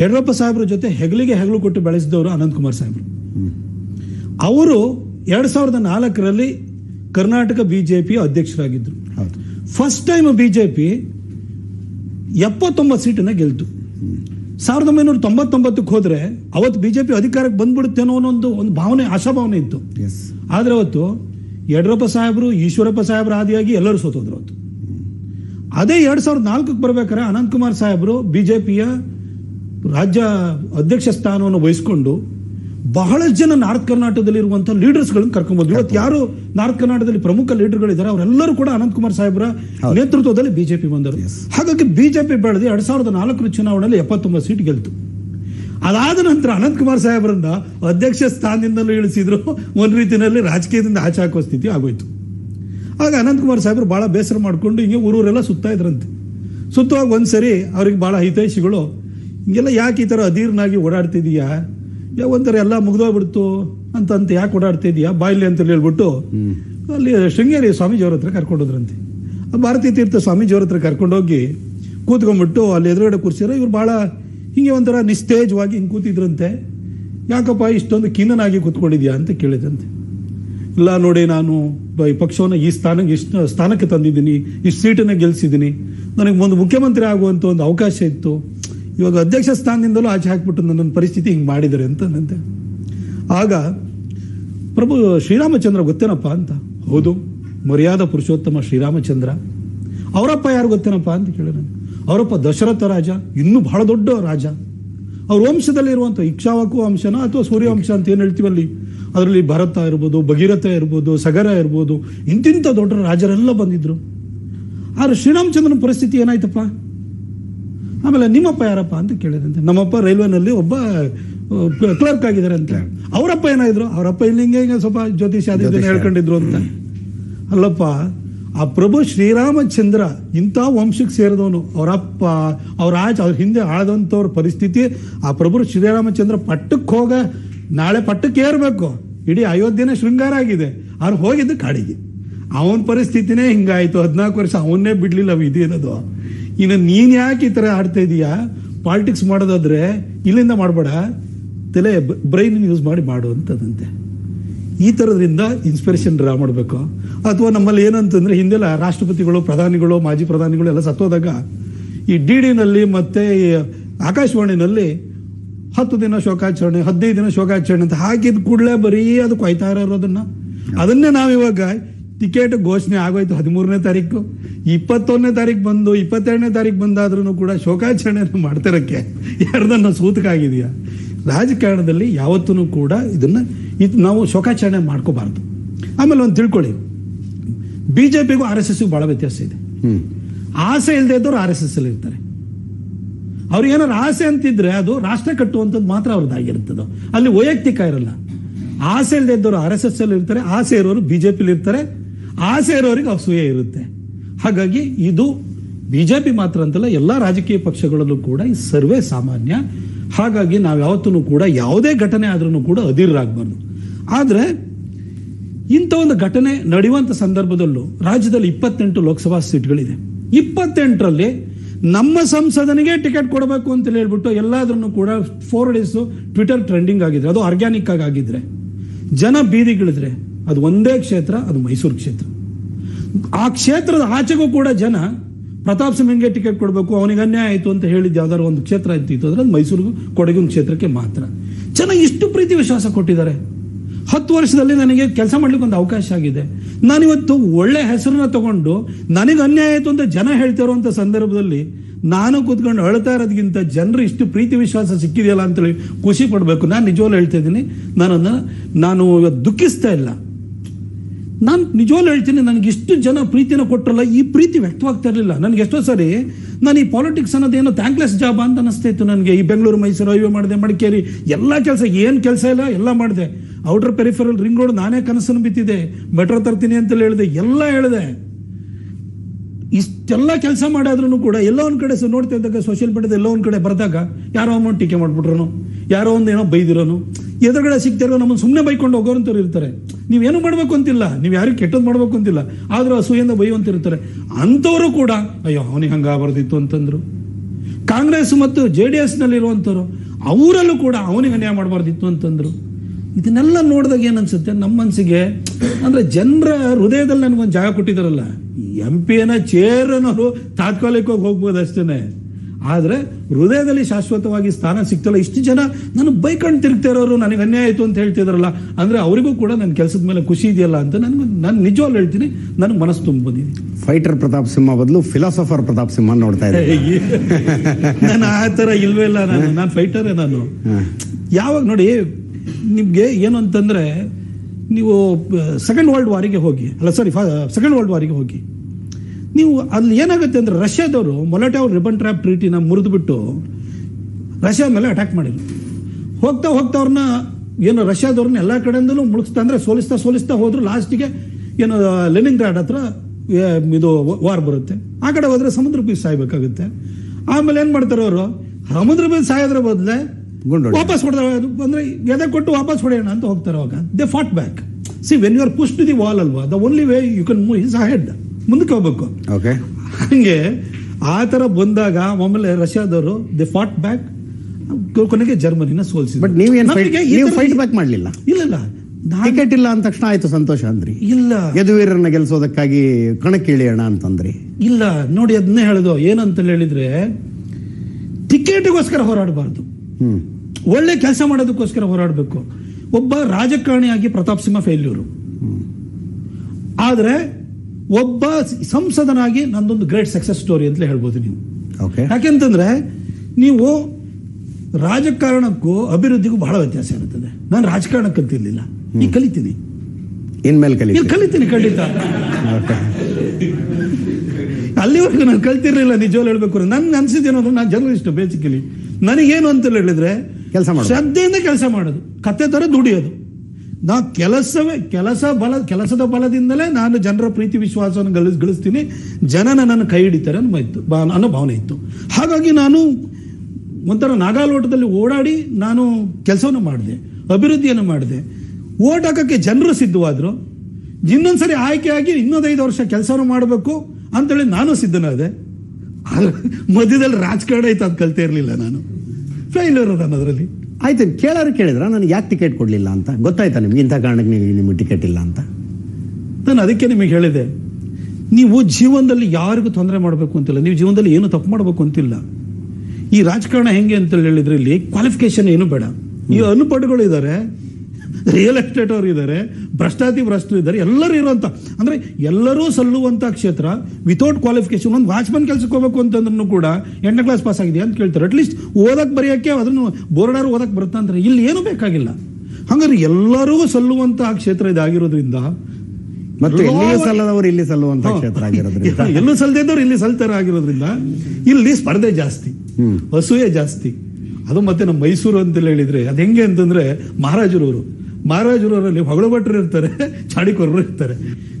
ಯಡಿಯೂರಪ್ಪ ಸಾಹೇಬ್ರ ಜೊತೆ ಹೆಗಲಿಗೆ ಹೆಗಲು ಕೊಟ್ಟು ಬೆಳೆಸಿದವರು ಅನಂತ್ ಕುಮಾರ್ ಸಾಹೇಬ್ರು. ಅವರು ಎರಡ್ ಸಾವಿರದ ನಾಲ್ಕರಲ್ಲಿ ಕರ್ನಾಟಕ ಬಿಜೆಪಿ ಅಧ್ಯಕ್ಷರಾಗಿದ್ದರು ಫಸ್ಟ್ ಟೈಮ್ ಬಿಜೆಪಿ ಎಪ್ಪತ್ತೊಂಬತ್ತು ಸೀಟನ್ನ ಗೆಲ್ತು. ಸಾವಿರದ ಒಂಬೈನೂರ ತೊಂಬತ್ತೊಂಬತ್ತಕ್ಕೆ ಹೋದ್ರೆ ಅವತ್ತು ಬಿಜೆಪಿ ಅಧಿಕಾರಕ್ಕೆ ಬಂದ್ಬಿಡುತ್ತೆ ಅನ್ನೋ ಒಂದು ಒಂದು ಭಾವನೆ ಆಶಾಭಾವನೆ ಇತ್ತು. ಆದ್ರೆ ಅವತ್ತು ಯಡಿಯೂರಪ್ಪ ಸಾಹೇಬರು ಈಶ್ವರಪ್ಪ ಸಾಹೇಬರ ಆದಿಯಾಗಿ ಎಲ್ಲರೂ ಸೋತೋದ್ರು ಅವತ್ತು. ಅದೇ ಎರಡ್ ಸಾವಿರದ ನಾಲ್ಕಕ್ಕೆ ಬರ್ಬೇಕಾದ್ರೆ ಅನಂತ್ ಕುಮಾರ್ ಸಾಹೇಬರು ಬಿಜೆಪಿಯ ರಾಜ್ಯ ಅಧ್ಯಕ್ಷ ಸ್ಥಾನವನ್ನು ವಹಿಸಿಕೊಂಡು ಬಹಳಷ್ಟು ಜನ ನಾರ್ತ್ ಕರ್ನಾಟಕದಲ್ಲಿ ಇರುವಂತಹ ಲೀಡರ್ಸ್ಗಳನ್ನು ಕರ್ಕೊಂಡ್ಬಂದ್ರು ಇವತ್ತು ಯಾರು ನಾರ್ತ್ ಕರ್ನಾಟಕದಲ್ಲಿ ಪ್ರಮುಖ ಲೀಡರ್ಗಳಿದ್ದಾರೆ ಅವರೆಲ್ಲರೂ ಕೂಡ ಅನಂತ್ ಕುಮಾರ್ ಸಾಹೇಬ್ರ ನೇತೃತ್ವದಲ್ಲಿ ಬಿಜೆಪಿ ಬಂದರು. ಹಾಗಾಗಿ ಬಿಜೆಪಿ ಬೆಳೆದು ಎರಡ್ ಸಾವಿರದ ನಾಲ್ಕರ ಚುನಾವಣೆಯಲ್ಲಿ ಎಪ್ಪತ್ತೊಂಬತ್ತು ಸೀಟ್ ಗೆಲ್ತು. ಅದಾದ ನಂತರ ಅನಂತ್ ಕುಮಾರ್ ಸಾಹೇಬ್ರನ್ನ ಅಧ್ಯಕ್ಷ ಸ್ಥಾನದಿಂದಲೂ ಇಳಿಸಿದ್ರು. ಒಂದು ರೀತಿಯಲ್ಲಿ ರಾಜಕೀಯದಿಂದ ಆಚೆ ಹಾಕುವ ಸ್ಥಿತಿ ಆಗೋಯ್ತು. ಆಗ ಅನಂತ್ ಕುಮಾರ್ ಸಾಹೇಬ್ರು ಬಹಳ ಬೇಸರ ಮಾಡ್ಕೊಂಡು ಹಿಂಗೆ ಊರೂರೆಲ್ಲ ಸುತ್ತಾ ಇದ್ರಂತೆ. ಸುತ್ತುವಾಗ ಒಂದ್ಸರಿ ಅವ್ರಿಗೆ ಬಹಳ ಹಿತೈಷಿಗಳು ಹಿಂಗೆಲ್ಲ ಯಾಕೆ ಈ ಥರ ಅಧೀರ್ನಾಗಿ ಓಡಾಡ್ತಿದೀಯಾ ಒಂಥರ ಎಲ್ಲ ಮುಗ್ದೋಗ್ಬಿಡ್ತು ಅಂತ ಅಂತ ಯಾಕೆ ಇದೆಯಾ? ಬಾಯಿಲಿ ಅಂತ ಹೇಳ್ಬಿಟ್ಟು ಅಲ್ಲಿ ಶೃಂಗೇರಿ ಸ್ವಾಮೀಜಿಯವ್ರ ಹತ್ರ ಕರ್ಕೊಂಡೋದ್ರಂತೆ. ಆ ಭಾರತೀಯ ತೀರ್ಥ ಸ್ವಾಮೀಜಿಯವ್ರ ಹತ್ರ ಕರ್ಕೊಂಡೋಗಿ ಕೂತ್ಕೊಂಡ್ಬಿಟ್ಟು ಅಲ್ಲಿ ಎದುರುಗಡೆ ಕೂರ್ಸಿರೋ ಇವ್ರು ಬಹಳ ಹಿಂಗೆ ಒಂಥರ ನಿಸ್ತೇಜವಾಗಿ ಹಿಂಗೆ ಕೂತಿದ್ರಂತೆ. ಯಾಕಪ್ಪ ಇಷ್ಟೊಂದು ಖಿನ್ನನಾಗಿ ಕೂತ್ಕೊಂಡಿದ್ಯಾ ಅಂತ ಕೇಳಿದಂತೆ ಇಲ್ಲ ನೋಡಿ ನಾನು ಈ ಪಕ್ಷವನ್ನು ಈ ಸ್ಥಾನಕ್ಕೆ ಇಷ್ಟು ಸ್ಥಾನಕ್ಕೆ ತಂದಿದ್ದೀನಿ ಇಷ್ಟು ಸೀಟನ್ನ ಗೆಲ್ಸಿದ್ದೀನಿ. ನನಗೆ ಒಂದು ಮುಖ್ಯಮಂತ್ರಿ ಆಗುವಂತ ಒಂದು ಅವಕಾಶ ಇತ್ತು. ಇವಾಗ ಅಧ್ಯಕ್ಷ ಸ್ಥಾನದಿಂದಲೂ ಆಚೆ ಹಾಕ್ಬಿಟ್ಟು ನನ್ನ ಪರಿಸ್ಥಿತಿ ಹಿಂಗೆ ಮಾಡಿದರೆ ಅಂತ ನಂತೆ. ಆಗ ಪ್ರಭು ಶ್ರೀರಾಮಚಂದ್ರ ಗೊತ್ತೇನಪ್ಪ ಅಂತ? ಹೌದು, ಮರ್ಯಾದ ಪುರುಷೋತ್ತಮ ಶ್ರೀರಾಮಚಂದ್ರ. ಅವರಪ್ಪ ಯಾರು ಗೊತ್ತೇನಪ್ಪ ಅಂತ ಕೇಳಿದ ಅವರಪ್ಪ ದಶರಥ ರಾಜ, ಇನ್ನೂ ಬಹಳ ದೊಡ್ಡ ರಾಜ. ಅವ್ರ ವಂಶದಲ್ಲಿ ಇರುವಂತ ಇಕ್ಷಾವಕು ವಂಶನ ಅಥವಾ ಸೂರ್ಯವಂಶ ಅಂತ ಏನು ಹೇಳ್ತೀವಲ್ಲಿ ಅದರಲ್ಲಿ ಭರತ ಇರ್ಬೋದು, ಭಗೀರಥ ಇರ್ಬೋದು, ಸಗರ ಇರ್ಬೋದು, ಇಂತಿಂಥ ದೊಡ್ಡ ರಾಜರೆಲ್ಲ ಬಂದಿದ್ರು. ಆದ್ರೆ ಶ್ರೀರಾಮಚಂದ್ರನ ಪರಿಸ್ಥಿತಿ ಏನಾಯ್ತಪ್ಪ? ಆಮೇಲೆ ನಿಮ್ಮಪ್ಪ ಯಾರಪ್ಪ ಅಂತ ಕೇಳಿದಂತೆ ನಮ್ಮಪ್ಪ ರೈಲ್ವೆನಲ್ಲಿ ಒಬ್ಬ ಕ್ಲರ್ಕ್ ಆಗಿದ್ದಾರೆ ಅಂತ ಅವರಪ್ಪ ಏನಾದ್ರು ಅವರಪ್ಪ ಇಲ್ಲಿ ಹಿಂಗೆ ಹಿಂಗೆ ಸ್ವಲ್ಪ ಜ್ಯೋತಿಷ ಅದು ಇದನ್ನ ಹೇಳ್ಕೊಂಡಿದ್ರು ಅಂತ. ಅಲ್ಲಪ್ಪ ಆ ಪ್ರಭು ಶ್ರೀರಾಮಚಂದ್ರ ಇಂಥ ವಂಶಕ್ಕೆ ಸೇರಿದವನು. ಅವರಪ್ಪ ಅವ್ರ ಆಚೆ ಅವ್ರ ಹಿಂದೆ ಆಳದಂಥವ್ರ ಪರಿಸ್ಥಿತಿ ಆ ಪ್ರಭು ಶ್ರೀರಾಮಚಂದ್ರ ಪಟ್ಟಕ್ಕೆ ಹೋಗ ನಾಳೆ ಪಟ್ಟಕ್ಕೆ ಏರಬೇಕು. ಇಡೀ ಅಯೋಧ್ಯೆನೇ ಶೃಂಗಾರ ಆಗಿದೆ. ಅವ್ರು ಹೋಗಿದ್ದು ಕಾಡಿಗೆ. ಅವನ ಪರಿಸ್ಥಿತಿನೇ ಹಿಂಗಾಯ್ತು. ಹದಿನಾಲ್ಕು ವರ್ಷ ಅವನ್ನೇ ಬಿಡ್ಲಿಲ್ಲ ವಿಧಿ ಅನ್ನೋದು ಇನ್ನು ನೀನ್ ಯಾಕೆ ಈ ತರ ಆಡ್ತಾ ಇದೀಯಾ? ಪಾಲಿಟಿಕ್ಸ್ ಮಾಡೋದಾದ್ರೆ ಇಲ್ಲಿಂದ ಮಾಡಬೇಡ. ತಲೆ ಬ್ರೈನ್ ಯೂಸ್ ಮಾಡಿ ಮಾಡು ಅಂತದಂತೆ. ಈ ಥರದ್ರಿಂದ ಇನ್ಸ್ಪಿರೇಷನ್ ಡ್ರಾ ಮಾಡಬೇಕು. ಅಥವಾ ನಮ್ಮಲ್ಲಿ ಏನಂತಂದ್ರೆ ಹಿಂದೆಲ್ಲ ರಾಷ್ಟ್ರಪತಿಗಳು, ಪ್ರಧಾನಿಗಳು, ಮಾಜಿ ಪ್ರಧಾನಿಗಳು ಎಲ್ಲ ಸತ್ತೋದಾಗ ಈ ಡಿ ಡಿನಲ್ಲಿ ಮತ್ತೆ ಈ ಆಕಾಶವಾಣಿನಲ್ಲಿ ಹತ್ತು ದಿನ ಶೋಕಾಚರಣೆ, ಹದಿನೈದು ದಿನ ಶೋಕಾಚರಣೆ ಅಂತ ಹಾಕಿದ ಕೂಡಲೇ ಬರೀ ಅದು ಕೊಯ್ತಾ ಇರೋದನ್ನ. ಅದನ್ನೇ ನಾವಿವಾಗ ಟಿಕೆಟ್ ಘೋಷಣೆ ಆಗೋಯ್ತು ಹದಿಮೂರನೇ ತಾರೀಕು. ಇಪ್ಪತ್ತೊಂದನೇ ತಾರೀಕು ಬಂದು ಇಪ್ಪತ್ತೆರಡನೇ ತಾರೀಕು ಬಂದಾದ್ರೂ ಕೂಡ ಶೋಕಾಚರಣೆ ಮಾಡ್ತಿರಕ್ಕೆ. ಯಾರ್ದನ್ನ ಸೂತಕಾಗಿದೆಯಾ? ರಾಜಕಾರಣದಲ್ಲಿ ಯಾವತ್ತೂ ಕೂಡ ಇದನ್ನ ಇದು ನಾವು ಶೋಕಾಚರಣೆ ಮಾಡ್ಕೋಬಾರ್ದು. ಆಮೇಲೆ ಒಂದು ತಿಳ್ಕೊಳ್ಳಿ. ಬಿಜೆಪಿಗೂ ಆರ್ ಎಸ್ ಎಸ್ಗೂ ಬಹಳ ವ್ಯತ್ಯಾಸ ಇದೆ. ಆಸೆ ಇಲ್ಲದೆ ಇದ್ದವ್ರು ಆರ್ ಎಸ್ ಎಸ್ ಅಲ್ಲಿ ಇರ್ತಾರೆ. ಅವ್ರು ಏನಾರು ಆಸೆ ಅಂತಿದ್ರೆ ಅದು ರಾಷ್ಟ್ರ ಕಟ್ಟುವಂಥದ್ದು ಮಾತ್ರ ಅವ್ರದ್ದಾಗಿರ್ತದೆ ಅಲ್ಲಿ ವೈಯಕ್ತಿಕ ಇರಲ್ಲ. ಆಸೆ ಇಲ್ಲದೆ ಇದ್ದವರು ಆರ್ ಎಸ್ ಎಸ್ ಅಲ್ಲಿ ಇರ್ತಾರೆ ಆಸೆ ಇರೋರು ಬಿಜೆಪಿಲಿ ಇರ್ತಾರೆ. ಆಸೆ ಇರೋರಿಗೆ ಅಸೂಯೆ ಇರುತ್ತೆ. ಹಾಗಾಗಿ ಇದು ಬಿಜೆಪಿ ಮಾತ್ರ ಅಂತಲ್ಲ, ಎಲ್ಲ ರಾಜಕೀಯ ಪಕ್ಷಗಳಲ್ಲೂ ಕೂಡ ಈ ಸರ್ವೇ ಸಾಮಾನ್ಯ. ಹಾಗಾಗಿ ನಾವು ಯಾವತ್ತೂ ಕೂಡ ಯಾವುದೇ ಘಟನೆ ಆದ್ರೂ ಕೂಡ ಅದಿರಾಗಬಾರ್ದು ಆದರೆ ಇಂಥ ಒಂದು ಘಟನೆ ನಡೆಯುವಂತ ಸಂದರ್ಭದಲ್ಲೂ ರಾಜ್ಯದಲ್ಲಿ ಇಪ್ಪತ್ತೆಂಟು ಲೋಕಸಭಾ ಸೀಟ್ಗಳಿದೆ. ಇಪ್ಪತ್ತೆಂಟರಲ್ಲಿ ನಮ್ಮ ಸಂಸದನಿಗೆ ಟಿಕೆಟ್ ಕೊಡಬೇಕು ಅಂತ ಹೇಳ್ಬಿಟ್ಟು ಎಲ್ಲಾದ್ರೂ ಕೂಡ ಫೋರ್ ಡೇಸು ಟ್ವಿಟರ್ ಟ್ರೆಂಡಿಂಗ್ ಆಗಿದ್ರೆ, ಅದು ಆರ್ಗ್ಯಾನಿಕ್ ಆಗಿ ಆಗಿದ್ರೆ, ಜನ ಬೀದಿಗಿಳಿದ್ರೆ ಅದು ಒಂದೇ ಕ್ಷೇತ್ರ, ಅದು ಮೈಸೂರು ಕ್ಷೇತ್ರ. ಆ ಕ್ಷೇತ್ರದ ಆಚೆಗೂ ಕೂಡ ಜನ ಪ್ರತಾಪ್ ಸಿಂಹಂಗೆ ಟಿಕೆಟ್ ಕೊಡಬೇಕು, ಅವನಿಗೆ ಅನ್ಯಾಯ ಆಯಿತು ಅಂತ ಹೇಳಿದ್ದು ಯಾವ್ದಾದ್ರು ಒಂದು ಕ್ಷೇತ್ರ ಇತ್ತು ಅಂದ್ರೆ ಅದು ಮೈಸೂರು ಕೊಡಗಿನ ಕ್ಷೇತ್ರಕ್ಕೆ ಮಾತ್ರ. ಜನ ಇಷ್ಟು ಪ್ರೀತಿ ವಿಶ್ವಾಸ ಕೊಟ್ಟಿದ್ದಾರೆ. ಹತ್ತು ವರ್ಷದಲ್ಲಿ ನನಗೆ ಕೆಲಸ ಮಾಡ್ಲಿಕ್ಕೆ ಒಂದು ಅವಕಾಶ ಆಗಿದೆ. ನಾನಿವತ್ತು ಒಳ್ಳೆ ಹೆಸರನ್ನ ತಗೊಂಡು ನನಗೆ ಅನ್ಯಾಯ ಆಯಿತು ಅಂತ ಜನ ಹೇಳ್ತಾ ಇರುವಂತ ಸಂದರ್ಭದಲ್ಲಿ ನಾನು ಕೂತ್ಕೊಂಡು ಅಳ್ತಾ ಇರೋದಕ್ಕಿಂತ ಜನರು ಇಷ್ಟು ಪ್ರೀತಿ ವಿಶ್ವಾಸ ಸಿಕ್ಕಿದೆಯಲ್ಲ ಅಂತೇಳಿ ಖುಷಿ ಪಡಬೇಕು. ನಾನು ನಿಜವಾಗ್ಲೂ ಹೇಳ್ತಾ ಇದ್ದೀನಿ. ನಾನು ನಾನು ಇವತ್ತು ದುಃಖಿಸ್ತಾ ಇಲ್ಲ. ನಾನು ನಿಜವಾಗ್ಲೂ ಹೇಳ್ತೀನಿ, ನನಗೆ ಇಷ್ಟು ಜನ ಪ್ರೀತಿನ ಕೊಟ್ಟರಲ್ಲ ಈ ಪ್ರೀತಿ ವ್ಯಕ್ತವಾಗ್ತಾ ಇರಲಿಲ್ಲ. ನನಗೆ ಎಷ್ಟೋ ಸರಿ ನಾನು ಈ ಪಾಲಿಟಿಕ್ಸ್ ಅನ್ನೋದೇನೋ ಥ್ಯಾಂಕ್ಲೆಸ್ ಜಾಬ್ ಅಂತ ಅನಿಸ್ತಾ ಇತ್ತು ನನಗೆ. ಈ ಬೆಂಗಳೂರು, ಮೈಸೂರು ಹೈವೇ ಮಾಡಿದೆ, ಮಡಿಕೇರಿ, ಎಲ್ಲ ಕೆಲಸ, ಏನು ಕೆಲಸ ಇಲ್ಲ, ಎಲ್ಲ ಮಾಡಿದೆ. ಔಟರ್ ಪೆರಿಫರಲ್ ರಿಂಗ್ ರೋಡ್ ನಾನೇ ಕನಸನ್ನು ಬಿತ್ತಿದೆ ಮೆಟ್ರೋ ತರ್ತೀನಿ ಅಂತ ಹೇಳಿದೆ, ಎಲ್ಲ ಹೇಳಿದೆ. ಇಷ್ಟೆಲ್ಲ ಕೆಲಸ ಮಾಡಾದ್ರೂ ಕೂಡ ಎಲ್ಲ ಒಂದು ಕಡೆ ನೋಡ್ತಾ ಇದ್ದಾಗ ಸೋಷಿಯಲ್ ಮೀಡಿಯಾದ ಎಲ್ಲ ಒಂದ್ ಕಡೆ ಬರ್ದಾಗ ಯಾರೋ ಅಮೌಂಟ್ ಟೀಕೆ ಮಾಡ್ಬಿಟ್ರು ಯಾರೋ ಒಂದು ಏನೋ ಬೈದಿರೋನು. ಎದುರುಗಡೆ ಸಿಗ್ತಿರೋ ನಮ್ಮನ್ನು ಸುಮ್ಮನೆ ಬೈಕೊಂಡು ಹೋಗೋರಂತವ್ರು ಇರ್ತಾರೆ. ನೀವೇನು ಮಾಡಬೇಕು ಅಂತಿಲ್ಲ, ನೀವು ಯಾರಿಗೆ ಕೆಟ್ಟದ್ದು ಮಾಡಬೇಕು ಅಂತಿಲ್ಲ, ಆದ್ರೂ ಅಸೂಯಿಂದ ಬೈಯುವಂತಿರ್ತಾರೆ ಅಂಥವರು ಕೂಡ, ಅಯ್ಯೋ, ಅವನಿಗೆ ಹಂಗಾಗಬಾರ್ದಿತ್ತು ಅಂತಂದ್ರು. ಕಾಂಗ್ರೆಸ್ ಮತ್ತು ಜೆ ಡಿ ಎಸ್ ನಲ್ಲಿರುವಂಥವ್ರು ಅವರಲ್ಲೂ ಕೂಡ ಅವನಿಗೆ ಅನ್ಯಾಯ ಮಾಡಬಾರ್ದಿತ್ತು ಅಂತಂದ್ರು. ಇದನ್ನೆಲ್ಲ ನೋಡಿದಾಗ ಏನನ್ಸುತ್ತೆ? ನಮ್ಮ ಮನಸ್ಸಿಗೆ ಅಂದ್ರೆ ಜನರ ಹೃದಯದಲ್ಲಿ ನನಗೊಂದು ಜಾಗ ಕೊಟ್ಟಿದ್ದಾರಲ್ಲ, ಎಂ ಪಿ ಏನ ಚೇರ್ ಅನ್ನೋರು ತಾತ್ಕಾಲಿಕವಾಗಿ ಹೋಗ್ಬೋದು ಅಷ್ಟೇನೆ ಆದ್ರೆ ಹೃದಯದಲ್ಲಿ ಶಾಶ್ವತವಾಗಿ ಸ್ಥಾನ ಸಿಗ್ತಲ್ಲ. ಇಷ್ಟು ಜನ ನಾನು ಬೈಕಂಡು ತಿರುಗ್ತಾ ಇರೋರು ನನಗೆ ಅನ್ಯಾಯ ಆಯ್ತು ಅಂತ ಹೇಳ್ತಿದ್ರಲ್ಲ. ಅಂದ್ರೆ ಅವರಿಗೂ ಕೂಡ ನನ್ನ ಕೆಲಸದ ಮೇಲೆ ಖುಷಿ ಇದೆಯಲ್ಲ ಅಂತ ನನಗೆ ನಾನು ನಿಜವಾಗ್ಲೂ ಹೇಳ್ತೀನಿ ನನಗೆ ಮನಸ್ಸು ತುಂಬ ಬಂದಿದೆ ಫೈಟರ್ ಪ್ರತಾಪ್ ಸಿಂಹ ಬದಲು ಫಿಲಾಸಫರ್ ಪ್ರತಾಪ್ ಸಿಂಹ ನೋಡ್ತಾ ಇದ್ದೆ ನಾನು ಆ ಥರ ಇಲ್ವೇ ಇಲ್ಲ ನಾನು. ನಾನು ಫೈಟರೇ ನಾನು. ಯಾವಾಗ ನೋಡಿ ನಿಮ್ಗೆ ಏನು ಅಂತಂದ್ರೆ ನೀವು ಸೆಕೆಂಡ್ ವರ್ಲ್ಡ್ ವಾರಿಗೆ ಹೋಗಿ. ಅಲ್ಲ ಸಾರಿ ಸೆಕೆಂಡ್ ವರ್ಲ್ಡ್ ವಾರಿಗೆ ಹೋಗಿ. ನೀವು ಅಲ್ಲಿ ಏನಾಗುತ್ತೆ ಅಂದ್ರೆ ರಷ್ಯಾದವರು ಮೊಲಟೆ ಅವ್ರು ರಿಬನ್ ಟ್ರಾಪ್ ಟ್ರೀಟಿನ ಮುರಿದ್ಬಿಟ್ಟು ರಷ್ಯಾ ಮೇಲೆ ಅಟ್ಯಾಕ್ ಮಾಡಿದ್ರು. ಹೋಗ್ತಾ ಹೋಗ್ತಾ ಅವ್ರನ್ನ ಏನು ರಷ್ಯಾದವ್ರನ್ನ ಎಲ್ಲ ಕಡೆಯಿಂದಲೂ ಮುಳುಗಿಸ್ತಾ ಅಂದ್ರೆ ಸೋಲಿಸ್ತಾ ಸೋಲಿಸ್ತಾ ಹೋದ್ರು. ಲಾಸ್ಟಿಗೆ ಏನು ಲೆನಿಂಗ್ ಗ್ರಾಡ್ ಹತ್ರ ಇದು ವಾರ್ ಬರುತ್ತೆ. ಆ ಕಡೆ ಹೋದ್ರೆ ಸಮುದ್ರ ಬೀಚ್ ಸಾಯ್ಬೇಕಾಗುತ್ತೆ. ಆಮೇಲೆ ಏನ್ ಮಾಡ್ತಾರೆ ಅವರು? ಸಮುದ್ರ ಬೀಚ್ ಸಾಯೋದ್ರ ಬದಲೇ ವಾಪಸ್ ಹೊಡೆದ ಅಂದ್ರೆ ಎದೆ ಕೊಟ್ಟು ವಾಪಸ್ ಹೊಡೆಯೋಣ ಅಂತ ಹೋಗ್ತಾರೆ ಅವಾಗ. They fought back see when you are push to the wall ಅಲ್ವಾ the only way you can move is ahead ಮುಂದಕ್ಕೆ ಹೋಗ್ಬೇಕು. ಓಕೆ ಹಂಗೆ ಆ ಥರ ಬಂದಾಗ ಆಮೇಲೆ ರಷ್ಯಾದವರು ದೇ ಫಾಟ್ ಬ್ಯಾಕ್ ಕೊನೆಗೆ ಜರ್ಮನಿನ ಸೋಲಿಸಿ ಬಟ್ ನೀವೇನ್ ಫೈಟ್ ನಮಗೆ ನೀವು ಫೈಟ್ ಬ್ಯಾಕ್ ಮಾಡಲಿಲ್ಲ? ಇಲ್ಲ ಇಲ್ಲ. ಟಿಕೆಟ್ ಇಲ್ಲ ಅಂದ ತಕ್ಷಣ ಆಯ್ತು ಸಂತೋಷ ಅಂದ್ರಿ. ಇಲ್ಲ. ಯದುವೀರನ್ನ ಗೆಲ್ಸೋದಕ್ಕಾಗಿ ಕಣಕ್ಕೆ ಇಳಿಯೋಣ ಅಂತಂದ್ರಿ. ಇಲ್ಲ. ನೋಡಿ ಅದನ್ನೇ ಹೇಳೋದು. ಏನಂತ ಹೇಳಿದ್ರೆ ಟಿಕೆಟ್ಗೋಸ್ಕರ ಹೋರಾಡಬಾರ್ದು. ಹ್ಮ್. ಒಳ್ಳೆ ಕೆಲಸ ಮಾಡೋದಕ್ಕೋಸ್ಕರ ಹೋರಾಡಬೇಕು. ಒಬ್ಬ ರಾಜಕಾರಣಿಯಾಗಿ ಪ್ರತಾಪ್ ಸಿಂಹ ಫೇಲ್ಯೂರು ಆದ್ರೆ ಒಬ್ಬ ಸಂಸದನಾಗಿ ನಂದೊಂದು ಗ್ರೇಟ್ ಸಕ್ಸಸ್ ಸ್ಟೋರಿ ಅಂತಲೇ ಹೇಳ್ಬೋದು ನೀವು. ಓಕೆ ಯಾಕೆಂತಂದ್ರೆ ನೀವು ರಾಜಕಾರಣಕ್ಕೂ ಅಭಿವೃದ್ಧಿಗೂ ಬಹಳ ವ್ಯತ್ಯಾಸ ಇರುತ್ತದೆ. ನಾನು ರಾಜಕಾರಣ ಕಲ್ತಿರ್ಲಿಲ್ಲ. ಈಗ ಕಲಿತೀನಿ. ಇನ್ಮೇಲೆ ಕಲಿ ಕಲಿತೀನಿ. ಖಂಡಿತ. ಅಲ್ಲಿವರೆಗೂ ನಾನು ಕಲ್ತಿರ್ಲಿಲ್ಲ ನಿಜವಾಗ್ಲು ಹೇಳ್ಬೇಕು ನನ್ಗೆ ಅನ್ಸಿದ್ದೇನು ಅಂದ್ರೆ ನಾನು ಜರ್ನಲಿಸ್ಟ್ ಬೇಸಿಕಲಿ ನನಗೇನು ಅಂತ ಹೇಳಿದ್ರೆ ಕೆಲಸ ಮಾಡೋದು. ಶ್ರದ್ಧೆಯಿಂದ ಕೆಲಸ ಮಾಡೋದು. ಕತೆ ತರ ದುಡಿಯೋದು. ನಾ ಕೆಲಸವೇ, ಕೆಲಸ ಬಲ, ಕೆಲಸದ ಬಲದಿಂದಲೇ ನಾನು ಜನರ ಪ್ರೀತಿ ವಿಶ್ವಾಸವನ್ನು ಗಳಿಸ್, ಗಳಿಸ್ತೀನಿ. ಜನ ನನ್ನನ್ನು ಕೈ ಹಿಡಿತಾರೆ ಅನ್ನೋ ಬಾ- ಅನ್ನೋ ಭಾವನೆ ಇತ್ತು. ಹಾಗಾಗಿ ನಾನು ಒಂಥರ ನಾಗಾಲೋಟದಲ್ಲಿ ಓಡಾಡಿ ನಾನು ಕೆಲಸವನ್ನು ಮಾಡಿದೆ, ಅಭಿವೃದ್ಧಿಯನ್ನು ಮಾಡಿದೆ. ಓಟ್ ಹಾಕೋಕ್ಕೆ ಜನರು ಇನ್ನೊಂದು ಸರಿ ಆಯ್ಕೆಯಾಗಿ ಇನ್ನೊಂದೈದು ವರ್ಷ ಕೆಲಸವನ್ನು ಮಾಡಬೇಕು ಅಂತೇಳಿ ನಾನು ಸಿದ್ಧನಾದೆ. ಮಧ್ಯದಲ್ಲಿ ರಾಜಕಾರಣ ಆಯ್ತು ಅದು ಕಲ್ತೇ ಇರಲಿಲ್ಲ ನಾನು. ಫೇಲ್ಯೂರ್ ನಾನು ಅದರಲ್ಲಿ ಆಯ್ತು, ಕೇಳೋರು ಕೇಳಿದ್ರ, ನನಗೆ ಯಾಕೆ ಟಿಕೆಟ್ ಕೊಡ್ಲಿಲ್ಲ ಅಂತ? ಗೊತ್ತಾಯ್ತಾ ನಿಮ್ಗೆ? ಇಂಥ ಕಾರಣಕ್ಕೆ ನೀವು ನಿಮಗೆ ಟಿಕೆಟ್ ಇಲ್ಲ ಅಂತ? ನಾನು ಅದಕ್ಕೆ ನಿಮಗೆ ಹೇಳಿದೆ, ನೀವು ಜೀವನದಲ್ಲಿ ಯಾರಿಗೂ ತೊಂದರೆ ಮಾಡಬೇಕು ಅಂತಿಲ್ಲ, ನೀವು ಜೀವನದಲ್ಲಿ ಏನು ತಪ್ಪು ಮಾಡಬೇಕು ಅಂತಿಲ್ಲ. ಈ ರಾಜಕಾರಣ ಹೆಂಗೆ ಅಂತ ಹೇಳಿದ್ರೆ ಇಲ್ಲಿ ಕ್ವಾಲಿಫಿಕೇಶನ್ ಏನು ಬೇಡ. ಈ ಅನುಪಟುಗಳು ಇದ್ದಾರೆ ರಿಯಲ್ ಎಸ್ಟೇಟ್ ಅವರು ಇದ್ದಾರೆ ಭ್ರಷ್ಟಾತಿ ಭ್ರಷ್ಟರು ಇದ್ದಾರೆ ಎಲ್ಲರೂ ಇರುವಂತ ಅಂದ್ರೆ ಎಲ್ಲರೂ ಸಲ್ಲುವಂತ ಕ್ಷೇತ್ರ ವಿತೌಟ್ ಕ್ವಾಲಿಫಿಕೇಶನ್ ಒಂದು ವಾಚ್ಮನ್ ಕೆಲಸಕ್ಕೆ ಹೋಗ್ಬೇಕು ಅಂತಂದ್ರೂ ಕೂಡ ಎಂಟನೇ ಕ್ಲಾಸ್ ಪಾಸ್ ಆಗಿದೆ ಅಂತ ಕೇಳ್ತಾರೆ. ಅಟ್ಲೀಸ್ಟ್ ಓದಕ್ ಬರೆಯಕ್ಕೆ ಅದನ್ನು ಬೋರ್ಡಾರು ಓದಕ್ ಬರುತ್ತಾ ಅಂತಾರೆ ಇಲ್ಲಿ ಏನು ಬೇಕಾಗಿಲ್ಲ. ಹಂಗಾದ್ರೆ ಎಲ್ಲರಿಗೂ ಸಲ್ಲುವಂತಹ ಕ್ಷೇತ್ರ ಇದಾಗಿರೋದ್ರಿಂದ ಮತ್ತೆ ಎಲ್ಲಿಯೂ ಎಲ್ಲೋ- ಸಲ್ಲದವರು ಇಲ್ಲಿ ಸಲ್ಲುವಂತ ಕ್ಷೇತ್ರ ಆಗಿರೋದ್ರಿಂದ. [laughs] ಎಲ್ಲೂ ಸಲ್ದಿದ್ದವ್ರು ಇಲ್ಲಿ ಸಲ್ತಾರ ಆಗಿರೋದ್ರಿಂದ ಇಲ್ಲಿ ಸ್ಪರ್ಧೆ ಜಾಸ್ತಿ. ಅಸೂಯೆ ಜಾಸ್ತಿ. ಅದು ಮತ್ತೆ ನಮ್ಮ ಮೈಸೂರು ಅಂತ ಹೇಳಿದ್ರೆ ಅದು ಹೆಂಗೆ ಅಂತಂದ್ರೆ ಮಹಾರಾಜರವರು ಮಹಾರಾಜರವರಲ್ಲಿ ಹೊಗಳ ಭಟ್ರು ಇರ್ತಾರೆ, ಚಾಡಿಕೊರರು ಇರ್ತಾರೆ.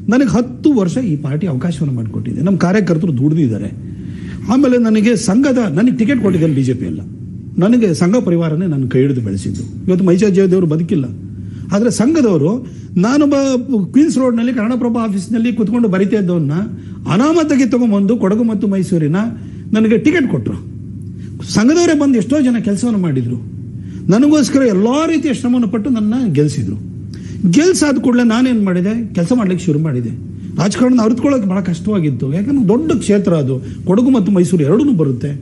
ನನಗೆ ಹತ್ತು ವರ್ಷ ಈ ಪಾರ್ಟಿ ಅವಕಾಶವನ್ನು ಮಾಡಿಕೊಟ್ಟಿದೆ. ನಮ್ಮ ಕಾರ್ಯಕರ್ತರು ದುಡ್ದಿದ್ದಾರೆ. ಆಮೇಲೆ ನನಗೆ ಸಂಘದ, ನನಗೆ ಟಿಕೆಟ್ ಕೊಟ್ಟಿದ್ದೇನೆ ಬಿಜೆಪಿ ಅಲ್ಲ ನನಗೆ ಸಂಘ ಪರಿವಾರನೇ ನನ್ನ ಕೈ ಹಿಡಿದು ಬೆಳೆಸಿದ್ದು. ಇವತ್ತು ಮೈಸೂರು ಜಯದೇವರು ಬದುಕಿಲ್ಲ. ಆದರೆ ಸಂಘದವರು, ನಾನು ಬ, ಕ್ವೀನ್ಸ್ ರೋಡ್ನಲ್ಲಿ, ಕನ್ನಡಪ್ರಭ ಆಫೀಸ್ನಲ್ಲಿ ಕುತ್ಕೊಂಡು ಬರಿತಾ ಇದ್ದವನ್ನ ಅನಾಮತಗೆ ತಗೊಂಬಂದು ಕೊಡಗು ಮತ್ತು ಮೈಸೂರಿನ ನನಗೆ ಟಿಕೆಟ್ ಕೊಟ್ಟರು ಸಂಘದವರೇ ಬಂದು ಎಷ್ಟೋ ಜನ ಕೆಲಸವನ್ನು ಮಾಡಿದ್ರು. ನನಗೋಸ್ಕರ ಎಲ್ಲ ರೀತಿಯ ಶ್ರಮವನ್ನು ಪಟ್ಟು ನನ್ನ ಗೆಲ್ಸಿದ್ರು. ಗೆಲ್ಸಾದ ಕೂಡಲೇ ನಾನೇನು ಮಾಡಿದೆ? ಕೆಲಸ ಮಾಡ್ಲಿಕ್ಕೆ ಶುರು ಮಾಡಿದೆ. ರಾಜಕಾರಣ ಅರಿತುಕೊಳ್ಳೋಕೆ ಭಾಳ ಕಷ್ಟವಾಗಿತ್ತು. ಯಾಕಂದ್ರೆ ದೊಡ್ಡ ಕ್ಷೇತ್ರ ಅದು. ಕೊಡಗು ಮತ್ತು ಮೈಸೂರು ಎರಡೂ ಬರುತ್ತೆ.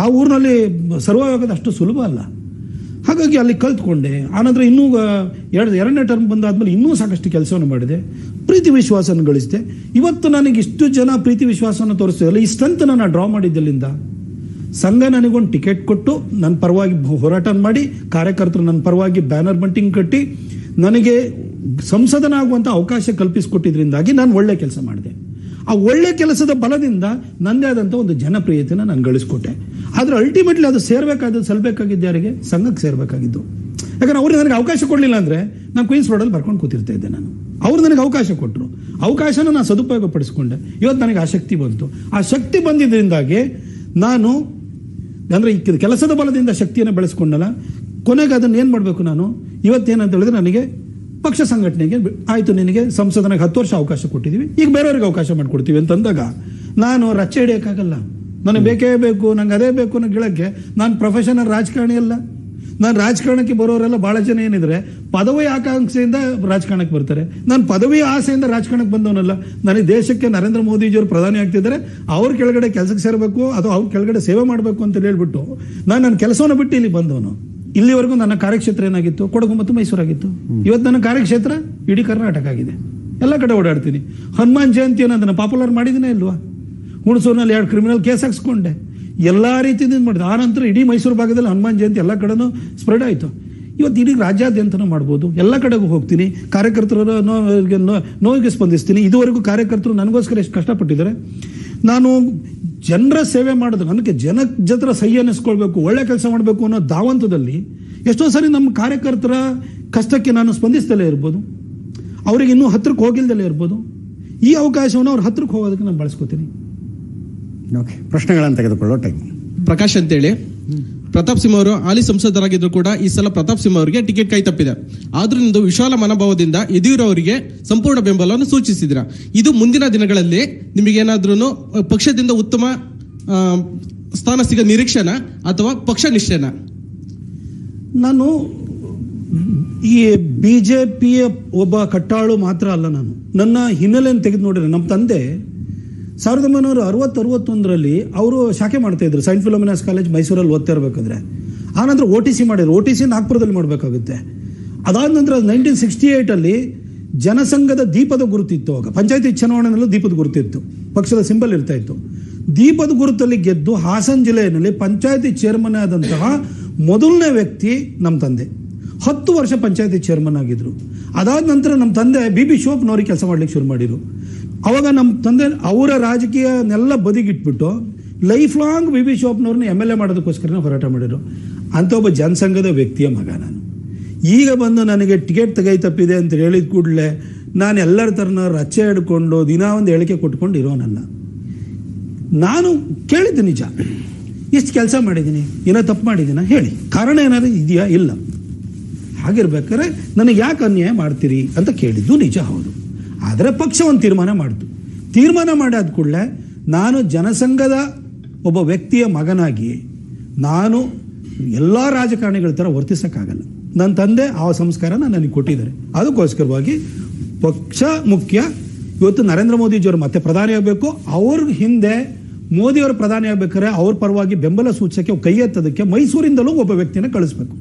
ಆ ಊರಿನಲ್ಲಿ ಸರ್ವೈವ್ ಅಷ್ಟು ಸುಲಭ ಅಲ್ಲ. ಹಾಗಾಗಿ ಅಲ್ಲಿ ಕಲ್ತ್ಕೊಂಡೆ. ಆನಂತರ ಇನ್ನೂ ಎರಡು, ಎರಡನೇ ಟರ್ಮ್ ಬಂದಾದ್ಮೇಲೆ ಇನ್ನೂ ಸಾಕಷ್ಟು ಕೆಲಸವನ್ನು ಮಾಡಿದೆ. ಪ್ರೀತಿ ವಿಶ್ವಾಸವನ್ನು ಗಳಿಸಿದೆ. ಇವತ್ತು ನನಗೆ ಇಷ್ಟು ಜನ ಪ್ರೀತಿ ವಿಶ್ವಾಸವನ್ನು ತೋರಿಸ್ತಿದ್ರಲ್ಲ ಈ ಸ್ಟ್ರೆಂತ್ ನಾನು ಡ್ರಾ ಮಾಡಿದ್ದಲ್ಲಿಂದ. ಸಂಘ ನನಗೊಂದು ಟಿಕೆಟ್ ಕೊಟ್ಟು ನನ್ನ ಪರವಾಗಿ ಹೋರಾಟ ಮಾಡಿ, ಕಾರ್ಯಕರ್ತರು ನನ್ನ ಪರವಾಗಿ ಬ್ಯಾನರ್ ಬಂಟಿಂಗ್ ಕಟ್ಟಿ, ನನಗೆ ಸಂಸದನಾಗುವಂಥ ಅವಕಾಶ ಕಲ್ಪಿಸಿಕೊಟ್ಟಿದ್ರಿಂದಾಗಿ ನಾನು ಒಳ್ಳೆ ಕೆಲಸ ಮಾಡಿದೆ. ಆ ಒಳ್ಳೆ ಕೆಲಸದ ಬಲದಿಂದ ನನ್ನದೇ ಆದಂಥ ಒಂದು ಜನಪ್ರಿಯತೆನ ನಾನು ಗಳಿಸ್ಕೊಟ್ಟೆ. ಆದರೆ ಅಲ್ಟಿಮೇಟ್ಲಿ ಅದು ಸೇರ್ಬೇಕಾದದ್ದು ಸಲ್ಬೇಕಾಗಿದ್ದು ಯಾರಿಗೆ? ಸಂಘಕ್ಕೆ ಸೇರ್ಬೇಕಾಗಿದ್ದು. ಯಾಕಂದ್ರೆ ಅವ್ರಿಗೆ ನನಗೆ ಅವಕಾಶ ಕೊಡಲಿಲ್ಲ ಅಂದ್ರೆ ನಾನು ಕ್ವೀನ್ಸ್ ರೋಡಲ್ಲಿ ಬರ್ಕೊಂಡು ಕೂತಿರ್ತಾ ಇದ್ದೆ ನಾನು. ಅವ್ರು ನನಗೆ ಅವಕಾಶ ಕೊಟ್ಟರು ಅವಕಾಶನ ನಾನು ಸದುಪಯೋಗ ಪಡಿಸ್ಕೊಂಡೆ ಇವತ್ತು ನನಗೆ ಆ ಶಕ್ತಿ ಬಂತು. ಆ ಶಕ್ತಿ ಬಂದಿದ್ದರಿಂದಾಗಿ ನಾನು ಅಂದ್ರೆ ಈ ಕೆಲಸದ ಬಲದಿಂದ ಶಕ್ತಿಯನ್ನು ಬೆಳೆಸ್ಕೊಂಡಲ್ಲ ಕೊನೆಗೆ ಅದನ್ನು ಏನು ಮಾಡಬೇಕು ನಾನು? ಇವತ್ತೇನಂತ ಹೇಳಿದ್ರೆ ನನಗೆ ಪಕ್ಷ ಸಂಘಟನೆಗೆ ಆಯಿತು ನಿನಗೆ ಸಂಸದನಿಗೆ ಹತ್ತು ವರ್ಷ ಅವಕಾಶ ಕೊಟ್ಟಿದ್ದೀವಿ ಈಗ ಬೇರೆಯವ್ರಿಗೆ ಅವಕಾಶ ಮಾಡಿಕೊಡ್ತೀವಿ ಅಂತಂದಾಗ ನಾನು ರಚ್ಚೆ ಹಿಡಿಯೋಕ್ಕಾಗಲ್ಲ. ನನಗೆ ಬೇಕೇ ಬೇಕು ನಂಗೆ ಅದೇ ಬೇಕು ಅನ್ನೋ ಗಿಳಕ್ಕೆ ನಾನು ಪ್ರೊಫೆಷನಲ್ ರಾಜಕಾರಣಿ ಅಲ್ಲ. ನಾನು ರಾಜಕಾರಣಕ್ಕೆ ಬರೋರೆಲ್ಲ ಬಹಳ ಜನ ಏನಿದ್ರೆ ಪದವಿ ಆಕಾಂಕ್ಷೆಯಿಂದ ರಾಜಕಾರಣಕ್ಕೆ ಬರ್ತಾರೆ. ನಾನು ಪದವಿ ಆಸೆಯಿಂದ ರಾಜಕಾರಣಕ್ಕೆ ಬಂದವನಲ್ಲ. ನನಗೆ ದೇಶಕ್ಕೆ ನರೇಂದ್ರ ಮೋದಿಜಿಯವರು ಪ್ರಧಾನಿ ಆಗ್ತಿದ್ದಾರೆ. ಅವ್ರ ಕೆಳಗಡೆ ಕೆಲಸಕ್ಕೆ ಸೇರಬೇಕು ಅಥವಾ ಅವ್ರ ಕೆಳಗಡೆ ಸೇವೆ ಮಾಡಬೇಕು ಅಂತ ಹೇಳ್ಬಿಟ್ಟು ನಾನು ನನ್ನ ಕೆಲಸವನ್ನು ಬಿಟ್ಟು ಇಲ್ಲಿ ಬಂದವನು. ಇಲ್ಲಿವರೆಗೂ ನನ್ನ ಕಾರ್ಯಕ್ಷೇತ್ರ ಏನಾಗಿತ್ತು? ಕೊಡಗು ಮತ್ತು ಮೈಸೂರಾಗಿತ್ತು ಇವತ್ತು ನನ್ನ ಕಾರ್ಯಕ್ಷೇತ್ರ ಇಡೀ ಕರ್ನಾಟಕ ಆಗಿದೆ. ಎಲ್ಲ ಕಡೆ ಓಡಾಡ್ತೀನಿ. ಹನುಮಾನ್ ಜಯಂತಿ ಅನ್ನೋದನ್ನ ಪಾಪ್ಯುಲರ್ ಮಾಡಿದಿನೇ ಇಲ್ವಾ? ಹುಣಸೂರಿನಲ್ಲಿ ಎರಡು ಕ್ರಿಮಿನಲ್ ಕೇಸ್ ಹಾಕ್ಸ್ಕೊಂಡೆ. ಎಲ್ಲ ರೀತಿಯಿಂದ ಮಾಡಿದ್ರು. ಆ ನಂತರ ಇಡೀ ಮೈಸೂರು ಭಾಗದಲ್ಲಿ ಹನುಮಾನ್ ಜಯಂತಿ ಎಲ್ಲ ಕಡೆನೂ ಸ್ಪ್ರೆಡ್ ಆಯಿತು. ಇವತ್ತು ಇಡೀ ರಾಜ್ಯಾದ್ಯಂತನೂ ಮಾಡ್ಬೋದು. ಎಲ್ಲ ಕಡೆಗೂ ಹೋಗ್ತೀನಿ. ಕಾರ್ಯಕರ್ತರ ನೋವಿಗೆ ಸ್ಪಂದಿಸ್ತೀನಿ. ಇದುವರೆಗೂ ಕಾರ್ಯಕರ್ತರು ನನಗೋಸ್ಕರ ಎಷ್ಟು ಕಷ್ಟಪಟ್ಟಿದ್ದಾರೆ. ನಾನು ಜನರ ಸೇವೆ ಮಾಡೋದು, ನನಗೆ ಜನ ಜತ್ರ ಸಹಿ ಅನ್ನಿಸ್ಕೊಳ್ಬೇಕು, ಒಳ್ಳೆ ಕೆಲಸ ಮಾಡಬೇಕು ಅನ್ನೋ ಧಾವಂತದಲ್ಲಿ ಎಷ್ಟೋ ಸರಿ ನಮ್ಮ ಕಾರ್ಯಕರ್ತರ ಕಷ್ಟಕ್ಕೆ ನಾನು ಸ್ಪಂದಿಸ್ತಲೇ ಇರ್ಬೋದು. ಅವ್ರಿಗೆ ಇನ್ನೂ ಹತ್ರಕ್ಕೆ ಹೋಗಿಲ್ದಲೇ ಇರ್ಬೋದು. ಈ ಅವಕಾಶವನ್ನು ಅವ್ರ ಹತ್ರಕ್ಕೆ ಹೋಗೋದಕ್ಕೆ ನಾನು ಬಳಸ್ಕೋತೀನಿ. ಓಕೆ ಪ್ರಶ್ನೆಗಳನ್ನು ತೆಗೆದುಕೊಳ್ಳೋ ಟೈಮ್ ಪ್ರಕಾಶ್ ಅಂತೇಳಿ. ಪ್ರತಾಪ್ ಸಿಂಹ ಅವರು ಹಾಲಿ ಸಂಸದರಾಗಿದ್ರು ಕೂಡ ಈ ಸಲ ಪ್ರತಾಪ್ ಸಿಂಹ ಅವರಿಗೆ ಟಿಕೆಟ್ ಕೈ ತಪ್ಪಿದೆ. ಆದ್ರಿಂದ ವಿಶಾಲ ಮನೋಭಾವದಿಂದ ಯಡಿಯೂರವರಿಗೆ ಸಂಪೂರ್ಣ ಬೆಂಬಲವನ್ನು ಸೂಚಿಸಿದ್ರ. ಇದು ಮುಂದಿನ ದಿನಗಳಲ್ಲಿ ನಿಮಗೇನಾದ್ರೂ ಪಕ್ಷದಿಂದ ಉತ್ತಮ ಸ್ಥಾನ ಸಿಗೋ ನಿರೀಕ್ಷೆನ ಅಥವಾ ಪಕ್ಷ ನಿಷ್ಠೆನ? ನಾನು ಈ ಬಿ ಜೆ ಪಿಯ ಒಬ್ಬ ಕಟ್ಟಾಳು ಮಾತ್ರ ಅಲ್ಲ ನಾನು. ನನ್ನ ಹಿನ್ನೆಲೆಯನ್ನು ತೆಗೆದು ನೋಡಿದ್ರೆ ನಮ್ಮ ತಂದೆ ಸಾವಿರದ ಒಂಬೈನೂರ ಅರವತ್ತು ಅರವತ್ತೊಂದರಲ್ಲಿ ಅವರು ಶಾಖೆ ಮಾಡ್ತಾ ಇದ್ರು. ಸೈಂಟ್ ಫಿಲೋಮಿನಾಸ್ ಕಾಲೇಜ್ ಮೈಸೂರಲ್ಲಿ ಓದ್ತಾ ಇರಬೇಕಾದ್ರೆ ಆನಂತರ ಓ ಟಿ ಸಿ ಮಾಡಿದ್ರು. ಓ ಟಿ ಸಿ ನಾಗ್ಪುರದಲ್ಲಿ ಮಾಡಬೇಕಾಗುತ್ತೆ. ಅದಾದ ನಂತರ ನೈನ್ಟೀನ್ ಸಿಕ್ಸ್ಟಿ ಏಯ್ಟಲ್ಲಿ ಜನಸಂಘದ ದೀಪದ ಗುರುತಿತ್ತು ಆಗ. ಪಂಚಾಯತಿ ಚುನಾವಣೆಯಲ್ಲೂ ದೀಪದ ಗುರುತಿತ್ತು. ಪಕ್ಷದ ಸಿಂಬಲ್ ಇರ್ತಾ ಇತ್ತು. ದೀಪದ ಗುರುತಲ್ಲಿ ಗೆದ್ದು ಹಾಸನ ಜಿಲ್ಲೆಯಲ್ಲಿ ಪಂಚಾಯತಿ ಚೇರ್ಮನ್ ಆದಂತಹ ಮೊದಲನೇ ವ್ಯಕ್ತಿ ನಮ್ಮ ತಂದೆ. ಹತ್ತು ವರ್ಷ ಪಂಚಾಯತಿ ಚೇರ್ಮನ್ ಆಗಿದ್ರು. ಅದಾದ ನಂತರ ನಮ್ಮ ತಂದೆ ಬಿ ಬಿ ಶಿವಪ್ಪನವ್ರಿಗೆ ಕೆಲಸ ಮಾಡ್ಲಿಕ್ಕೆ ಶುರು ಮಾಡಿರು ಅವಾಗ ನಮ್ಮ ತಂದೆ ಅವರ ರಾಜಕೀಯನೆಲ್ಲ ಬದಿಗಿಟ್ಬಿಟ್ಟು ಲೈಫ್ ಲಾಂಗ್ ಬಿ ಬಿ ಶೋಪ್ನವ್ರನ್ನ ಎಂ ಎಲ್ ಎ ಮಾಡೋದಕ್ಕೋಸ್ಕರ ಹೋರಾಟ ಮಾಡಿದ್ರು. ಅಂತ ಒಬ್ಬ ಜನಸಂಘದ ವ್ಯಕ್ತಿಯ ಮಗ ನಾನು. ಈಗ ಬಂದು ನನಗೆ ಟಿಕೆಟ್ ತೆಗೈ ತಪ್ಪಿದೆ ಅಂತ ಹೇಳಿದ ಕೂಡಲೇ ನಾನು ಎಲ್ಲರ ಥರನ ರಚ್ಚೆ ಹಿಡ್ಕೊಂಡು ದಿನ ಒಂದು ಹೇಳಿಕೆ ಕೊಟ್ಕೊಂಡು ಇರೋನಲ್ಲ ನಾನು ಕೇಳಿದ್ದು ನಿಜ. ಎಷ್ಟು ಕೆಲಸ ಮಾಡಿದ್ದೀನಿ, ಏನೋ ತಪ್ಪು ಮಾಡಿದ್ದೀನ ಹೇಳಿ. ಕಾರಣ ಏನಾದ್ರು ಇದೆಯಾ? ಇಲ್ಲ. ಹಾಗಿರ್ಬೇಕಾದ್ರೆ ನನಗೆ ಯಾಕೆ ಅನ್ಯಾಯ ಮಾಡ್ತೀರಿ ಅಂತ ಕೇಳಿದ್ದು ನಿಜ ಹೌದು. ಆದರೆ ಪಕ್ಷ ಒಂದು ತೀರ್ಮಾನ ಮಾಡಿತು ತೀರ್ಮಾನ ಮಾಡಾದ ಕೂಡಲೇ ನಾನು ಜನಸಂಘದ ಒಬ್ಬ ವ್ಯಕ್ತಿಯ ಮಗನಾಗಿ ನಾನು ಎಲ್ಲ ರಾಜಕಾರಣಿಗಳ ಥರ ವರ್ತಿಸೋಕ್ಕಾಗಲ್ಲ. ನನ್ನ ತಂದೆ ಆ ಸಂಸ್ಕಾರನ ನನಗೆ ಕೊಟ್ಟಿದ್ದಾರೆ. ಅದಕ್ಕೋಸ್ಕರವಾಗಿ ಪಕ್ಷ ಮುಖ್ಯ. ಇವತ್ತು ನರೇಂದ್ರ ಮೋದಿಜಿಯವರು ಮತ್ತೆ ಪ್ರಧಾನಿ ಆಗಬೇಕು. ಅವ್ರ ಹಿಂದೆ ಮೋದಿಯವರು ಪ್ರಧಾನಿ ಆಗ್ಬೇಕಾದ್ರೆ ಅವ್ರ ಪರವಾಗಿ ಬೆಂಬಲ ಸೂಚಿಸಕ್ಕೆ ಕೈ ಎತ್ತೋದಕ್ಕೆ ಮೈಸೂರಿಂದಲೂ ಒಬ್ಬ ವ್ಯಕ್ತಿನ ಕಳಿಸ್ಬೇಕು.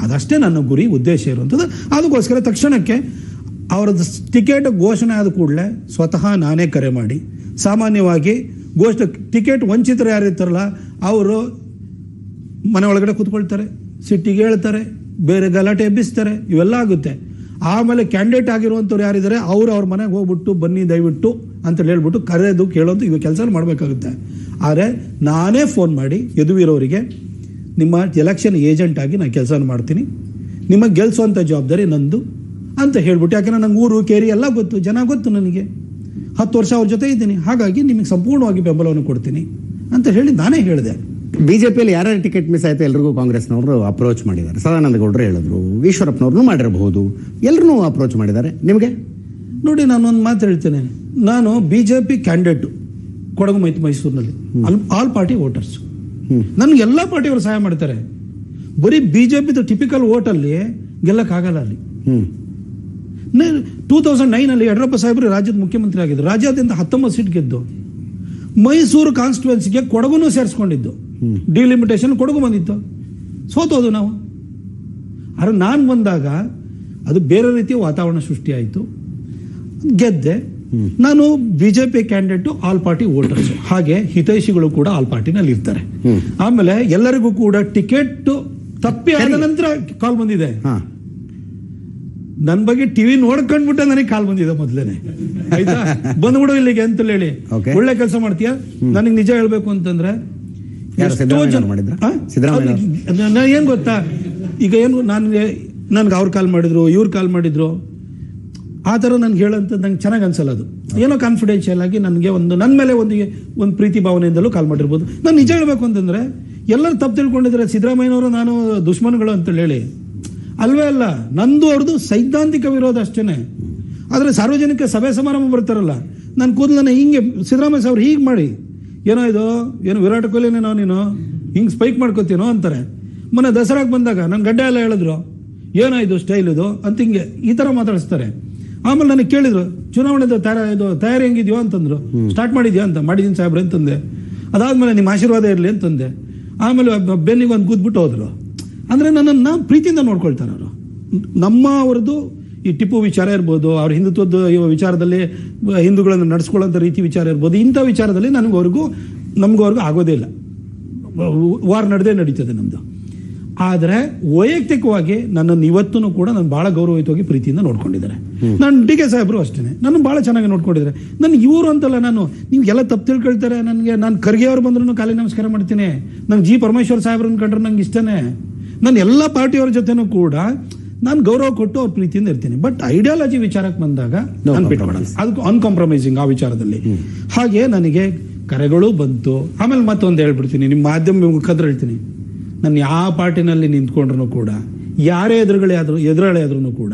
ಅದಷ್ಟೇ ನನ್ನ ಗುರಿ, ಉದ್ದೇಶ ಇರುವಂಥದ್ದು. ಅದಕ್ಕೋಸ್ಕರ ತಕ್ಷಣಕ್ಕೆ ಅವರದ್ದು ಟಿಕೆಟ್ ಘೋಷಣೆ ಆದ ಕೂಡಲೇ ಸ್ವತಃ ನಾನೇ ಕರೆ ಮಾಡಿ. ಸಾಮಾನ್ಯವಾಗಿ ಘೋಷ ಟಿಕೆಟ್ ವಂಚಿತರು ಯಾರಿರ್ತಾರಲ್ಲ ಅವರು ಮನೆ ಒಳಗಡೆ ಕೂತ್ಕೊಳ್ತಾರೆ, ಸಿಟ್ಟಿಗೆ ಹೇಳ್ತಾರೆ, ಬೇರೆ ಗಲಾಟೆ ಎಬ್ಬಿಸ್ತಾರೆ, ಇವೆಲ್ಲ ಆಗುತ್ತೆ. ಆಮೇಲೆ ಕ್ಯಾಂಡಿಡೇಟ್ ಆಗಿರುವಂಥವ್ರು ಯಾರಿದ್ದಾರೆ, ಅವರು ಅವ್ರ ಮನೆಗೆ ಹೋಗ್ಬಿಟ್ಟು ಬನ್ನಿ ದಯವಿಟ್ಟು ಅಂತ ಹೇಳ್ಬಿಟ್ಟು ಕರೆದು ಕೇಳೋದು ಇವಾಗ ಕೆಲಸ ಮಾಡಬೇಕಾಗುತ್ತೆ. ಆದರೆ ನಾನೇ ಫೋನ್ ಮಾಡಿ ಯದುವೀರವರಿಗೆ, ನಿಮ್ಮ ಎಲೆಕ್ಷನ್ ಏಜೆಂಟ್ ಆಗಿ ನಾನು ಕೆಲಸ ಮಾಡ್ತೀನಿ, ನಿಮಗೆ ಗೆಲ್ಲಿಸುವಂಥ ಜವಾಬ್ದಾರಿ ನಂದು ಅಂತ ಹೇಳ್ಬಿಟ್ಟು ಯಾಕಂದ್ರೆ ನಂಗೆ ಊರು ಕೇರಿ ಎಲ್ಲ ಗೊತ್ತು ಜನ ಗೊತ್ತು ನನಗೆ. ಹತ್ತು ವರ್ಷ ಅವ್ರ ಜೊತೆ ಇದ್ದೀನಿ. ಹಾಗಾಗಿ ನಿಮಗೆ ಸಂಪೂರ್ಣವಾಗಿ ಬೆಂಬಲವನ್ನು ಕೊಡ್ತೀನಿ ಅಂತ ಹೇಳಿ ನಾನೇ ಹೇಳಿದೆ. ಬಿಜೆಪಿಯಲ್ಲಿ ಯಾರ್ಯಾರು ಟಿಕೆಟ್ ಮಿಸ್ ಆಯ್ತು ಎಲ್ರಿಗೂ ಕಾಂಗ್ರೆಸ್ನವರು ಅಪ್ರೋಚ್ ಮಾಡಿದ್ದಾರೆ. ಸದಾನಂದ ಗೌಡರು ಹೇಳಿದ್ರು ಈಶ್ವರಪ್ಪನವ್ರನ್ನೂ ಮಾಡಿರಬಹುದು. ಎಲ್ಲರೂ ಅಪ್ರೋಚ್ ಮಾಡಿದ್ದಾರೆ. ನಿಮಗೆ? ನೋಡಿ ನಾನು ಒಂದು ಮಾತು ಹೇಳ್ತೇನೆ. ನಾನು B J P candidate Kodagu ಮೈತ್ ಮೈಸೂರಿನಲ್ಲಿ. All all party voters. ನನಗೆ ಎಲ್ಲ ಪಾರ್ಟಿಯವರು ಸಹಾಯ ಮಾಡ್ತಾರೆ. ಬರೀ ಬಿ ಜೆ ಪಿದು ಟಿಪಿಕಲ್ ವೋಟಲ್ಲಿ ಗೆಲ್ಲಕ್ಕಾಗಲ್ಲ ಅಲ್ಲಿ. ಟೂ ತೌಸಂಡ್ ನೈನಲ್ಲಿ ಯಡಿಯೂರಪ್ಪ ಸಾಹೇಬರು ರಾಜ್ಯದ ಮುಖ್ಯಮಂತ್ರಿ ಆಗಿದ್ರು. ರಾಜ್ಯಾದ್ಯಂತ ಹತ್ತೊಂಬತ್ತು ಸೀಟ್ ಗೆದ್ದು ಮೈಸೂರು ಕಾನ್ಸ್ಟಿಟ್ಯುವೆನ್ಸಿಗೆ ಕೊಡಗುನು ಸೇರಿಸ್ಕೊಂಡಿದ್ದು. ಡಿಲಿಮಿಟೇಷನ್ ಕೊಡಗು ಬಂದಿತ್ತು. ಸೋತೋದು ನಾವು. ಆದರೆ ನಾನು ಬಂದಾಗ ಅದು ಬೇರೆ ರೀತಿಯ ವಾತಾವರಣ ಸೃಷ್ಟಿಯಾಯಿತು. ಗೆದ್ದೆ. ನಾನು BJP candidate all party voters. ಹಾಗೆ ಹಿತೈಷಿಗಳು ಕೂಡ ಆಲ್ ಪಾರ್ಟಿನಲ್ಲಿ ಇರ್ತಾರೆ. ಆಮೇಲೆ ಎಲ್ಲರಿಗೂ ಕೂಡ ಟಿಕೆಟ್ ತಪ್ಪಿ ಆದ ನಂತರ ಕಾಲ್ ಬಂದಿದೆ. ನನ್ ಬಗ್ಗೆ ಟಿವಿ ನೋಡ್ಕೊಂಡ್ಬಿಟ್ಟೆ ನನಗೆ ಕಾಲ್ ಬಂದಿದೆ ಮೊದ್ಲೇನೆ. ಆಯ್ತಾ? ಬಂದ್ಬಿಡು ಇಲ್ಲಿಗೆ ಅಂತ ಹೇಳಿ. ಒಳ್ಳೆ ಕೆಲಸ ಮಾಡ್ತೀಯಾ? ನನಗೆ ನಿಜ ಹೇಳ್ಬೇಕು ಅಂತಂದ್ರೆ ಏನ್ ಗೊತ್ತಾ? ಈಗ ಏನು ನನಗೆ ನನ್ಗೆ ಅವ್ರು ಕಾಲ್ ಮಾಡಿದ್ರು ಇವ್ರು ಕಾಲ್ ಮಾಡಿದ್ರು. ಆ ಥರ ನನ್ಗೆ ಹೇಳಂತ ನಂಗೆ ಚೆನ್ನಾಗಿ ಅನ್ಸಲ್ಲ ಅದು. ಏನೋ ಕಾನ್ಫಿಡೆನ್ಷಿಯಲ್ ಆಗಿ ನನಗೆ ಒಂದು ನನ್ನ ಮೇಲೆ ಒಂದು ಒಂದು ಪ್ರೀತಿ ಭಾವನೆಯಿಂದಲೂ ಕಾಲ್ ಮಾಡಿರ್ಬೋದು. ನಾನು ನಿಜ ಹೇಳ್ಬೇಕು ಅಂತಂದ್ರೆ ಎಲ್ಲರೂ ತಪ್ಪು ತಿಳ್ಕೊಂಡಿದ್ರೆ ಸಿದ್ದರಾಮಯ್ಯನವರು ನಾನು ದುಶ್ಮನ್ಗಳು ಅಂತ ಹೇಳಿ. ಅಲ್ವೇ ಅಲ್ಲ ನಂದು ಅವ್ರದ್ದು ಸೈದ್ಧಾಂತಿಕ ವಿರೋಧ ಅಷ್ಟೇನೆ. ಆದರೆ ಸಾರ್ವಜನಿಕ ಸಭೆ ಸಮಾರಂಭ ಬರ್ತಾರಲ್ಲ ನಾನು ಕೂದಲನ್ನ ಹಿಂಗೆ ಸಿದ್ದರಾಮಯ್ಯ ಸಾವ್ರು ಹೀಗೆ ಮಾಡಿ ಏನೋ ಇದು ಏನು ವಿರಾಟ್ ಕೊಹ್ಲಿನೇನೋ ನೀನು ಹಿಂಗೆ ಸ್ಪೈಕ್ ಮಾಡ್ಕೋತೀನೋ ಅಂತಾರೆ. ಮೊನ್ನೆ ದಸರಾಗೆ ಬಂದಾಗ ನನ್ನ ಗಡ್ಡ ಎಲ್ಲ ಹೇಳಿದ್ರು ಏನೋ ಇದು ಸ್ಟೈಲ್ ಇದು ಅಂತ ಹಿಂಗೆ ಈ ಥರ ಮಾತಾಡಿಸ್ತಾರೆ. ಆಮೇಲೆ ನನಗೆ ಕೇಳಿದ್ರು ಚುನಾವಣೆದು ತಯಾರ ಇದು ತಯಾರಿ ಹೆಂಗಿದ್ಯೋ ಅಂತಂದ್ರು. ಸ್ಟಾರ್ಟ್ ಮಾಡಿದ್ಯಾ ಅಂತ ಮಾಡಿದ್ದೀನಿ ಸಾಹೇಬ್ರೆ ಅಂತಂದೆ. ಅದಾದ್ಮೇಲೆ ನಿಮ್ಮ ಆಶೀರ್ವಾದ ಇರಲಿ ಅಂತಂದೆ. ಆಮೇಲೆ ಬೆನ್ನಿಗೆ ಒಂದು ಕೂತ್ಬಿಟ್ಟು ಹೋದ್ರು. ಅಂದ್ರೆ ನನ್ನನ್ನು ಪ್ರೀತಿಯಿಂದ ನೋಡ್ಕೊಳ್ತಾರೆ ಅವರು. ನಮ್ಮ ಅವ್ರದ್ದು ಈ ಟಿಪ್ಪು ವಿಚಾರ ಇರ್ಬೋದು ಅವ್ರ ಹಿಂದುತ್ವದ ವಿಚಾರದಲ್ಲಿ ಹಿಂದೂಗಳನ್ನು ನಡೆಸ್ಕೊಳ್ಳೋಂಥ ರೀತಿ ವಿಚಾರ ಇರ್ಬೋದು ಇಂಥ ವಿಚಾರದಲ್ಲಿ ನನಗವ್ರಿಗೂ ನಮಗವ್ರಿಗೂ ಆಗೋದೇ ಇಲ್ಲ. ವಾರ ನಡೆದೇ ನಡೀತದೆ ನಮ್ಮದು ಆದರೆ ವೈಯಕ್ತಿಕವಾಗಿ ನನ್ನನ್ನು ಇವತ್ತೂ ಕೂಡ ನಾನು ಬಹಳ ಗೌರವಯುತವಾಗಿ ಪ್ರೀತಿಯಿಂದ ನೋಡ್ಕೊಂಡಿದ್ದಾರೆ. ನಾನು ಡಿ ಕೆ ಸಾಹೇಬರು ಅಷ್ಟೇ ನನ್ನ ಬಹಳ ಚೆನ್ನಾಗಿ ನೋಡ್ಕೊಂಡಿದ್ದಾರೆ. ನನ್ನ ಇವರು ಅಂತಲ್ಲ ನಾನು ನೀವು ಎಲ್ಲ ತಪ್ಪು ತಿಳ್ಕೊಳ್ತಾರೆ ನನಗೆ ನಾನು ಖರ್ಗೆ ಅವ್ರು ಬಂದ್ರು ಕಾಲಿ ನಮಸ್ಕಾರ ಮಾಡ್ತೀನಿ. ನಂಗೆ ಜಿ ಪರಮೇಶ್ವರ್ ಸಾಹೇಬ್ರನ್ನ ಕಂಡ್ರೆ ನಂಗೆ ಇಷ್ಟನೇ. ನಾನು ಎಲ್ಲ ಪಾರ್ಟಿಯವ್ರ ಜೊತೆನೂ ಕೂಡ ನಾನು ಗೌರವ ಕೊಟ್ಟು ಅವ್ರ ಪ್ರೀತಿಯಿಂದ ಇರ್ತೀನಿ. ಬಟ್ ಐಡಿಯಾಲಜಿ ವಿಚಾರಕ್ಕೆ ಬಂದಾಗ ನಾನು ಅದಕ್ಕೆ ಅನ್ಕಾಂಪ್ರಮೈಸಿಂಗ್ ಆ ವಿಚಾರದಲ್ಲಿ. ಹಾಗೆ ನನಗೆ ಕರೆಗಳು ಬಂತು. ಆಮೇಲೆ ಮತ್ತೊಂದು ಹೇಳ್ಬಿಡ್ತೀನಿ. ನಿಮ್ಮ ಮಾಧ್ಯಮ ಮುಖಾಂತರ ಹೇಳ್ತೀನಿ. ನಾನು ಯಾವ ಪಾರ್ಟಿನಲ್ಲಿ ನಿಂತ್ಕೊಂಡ್ರು ಕೂಡ ಯಾರೇ ಎದುರುಗಳೇ ಆದ್ರೂ ಎದುರಾಳಿ ಆದ್ರೂ ಕೂಡ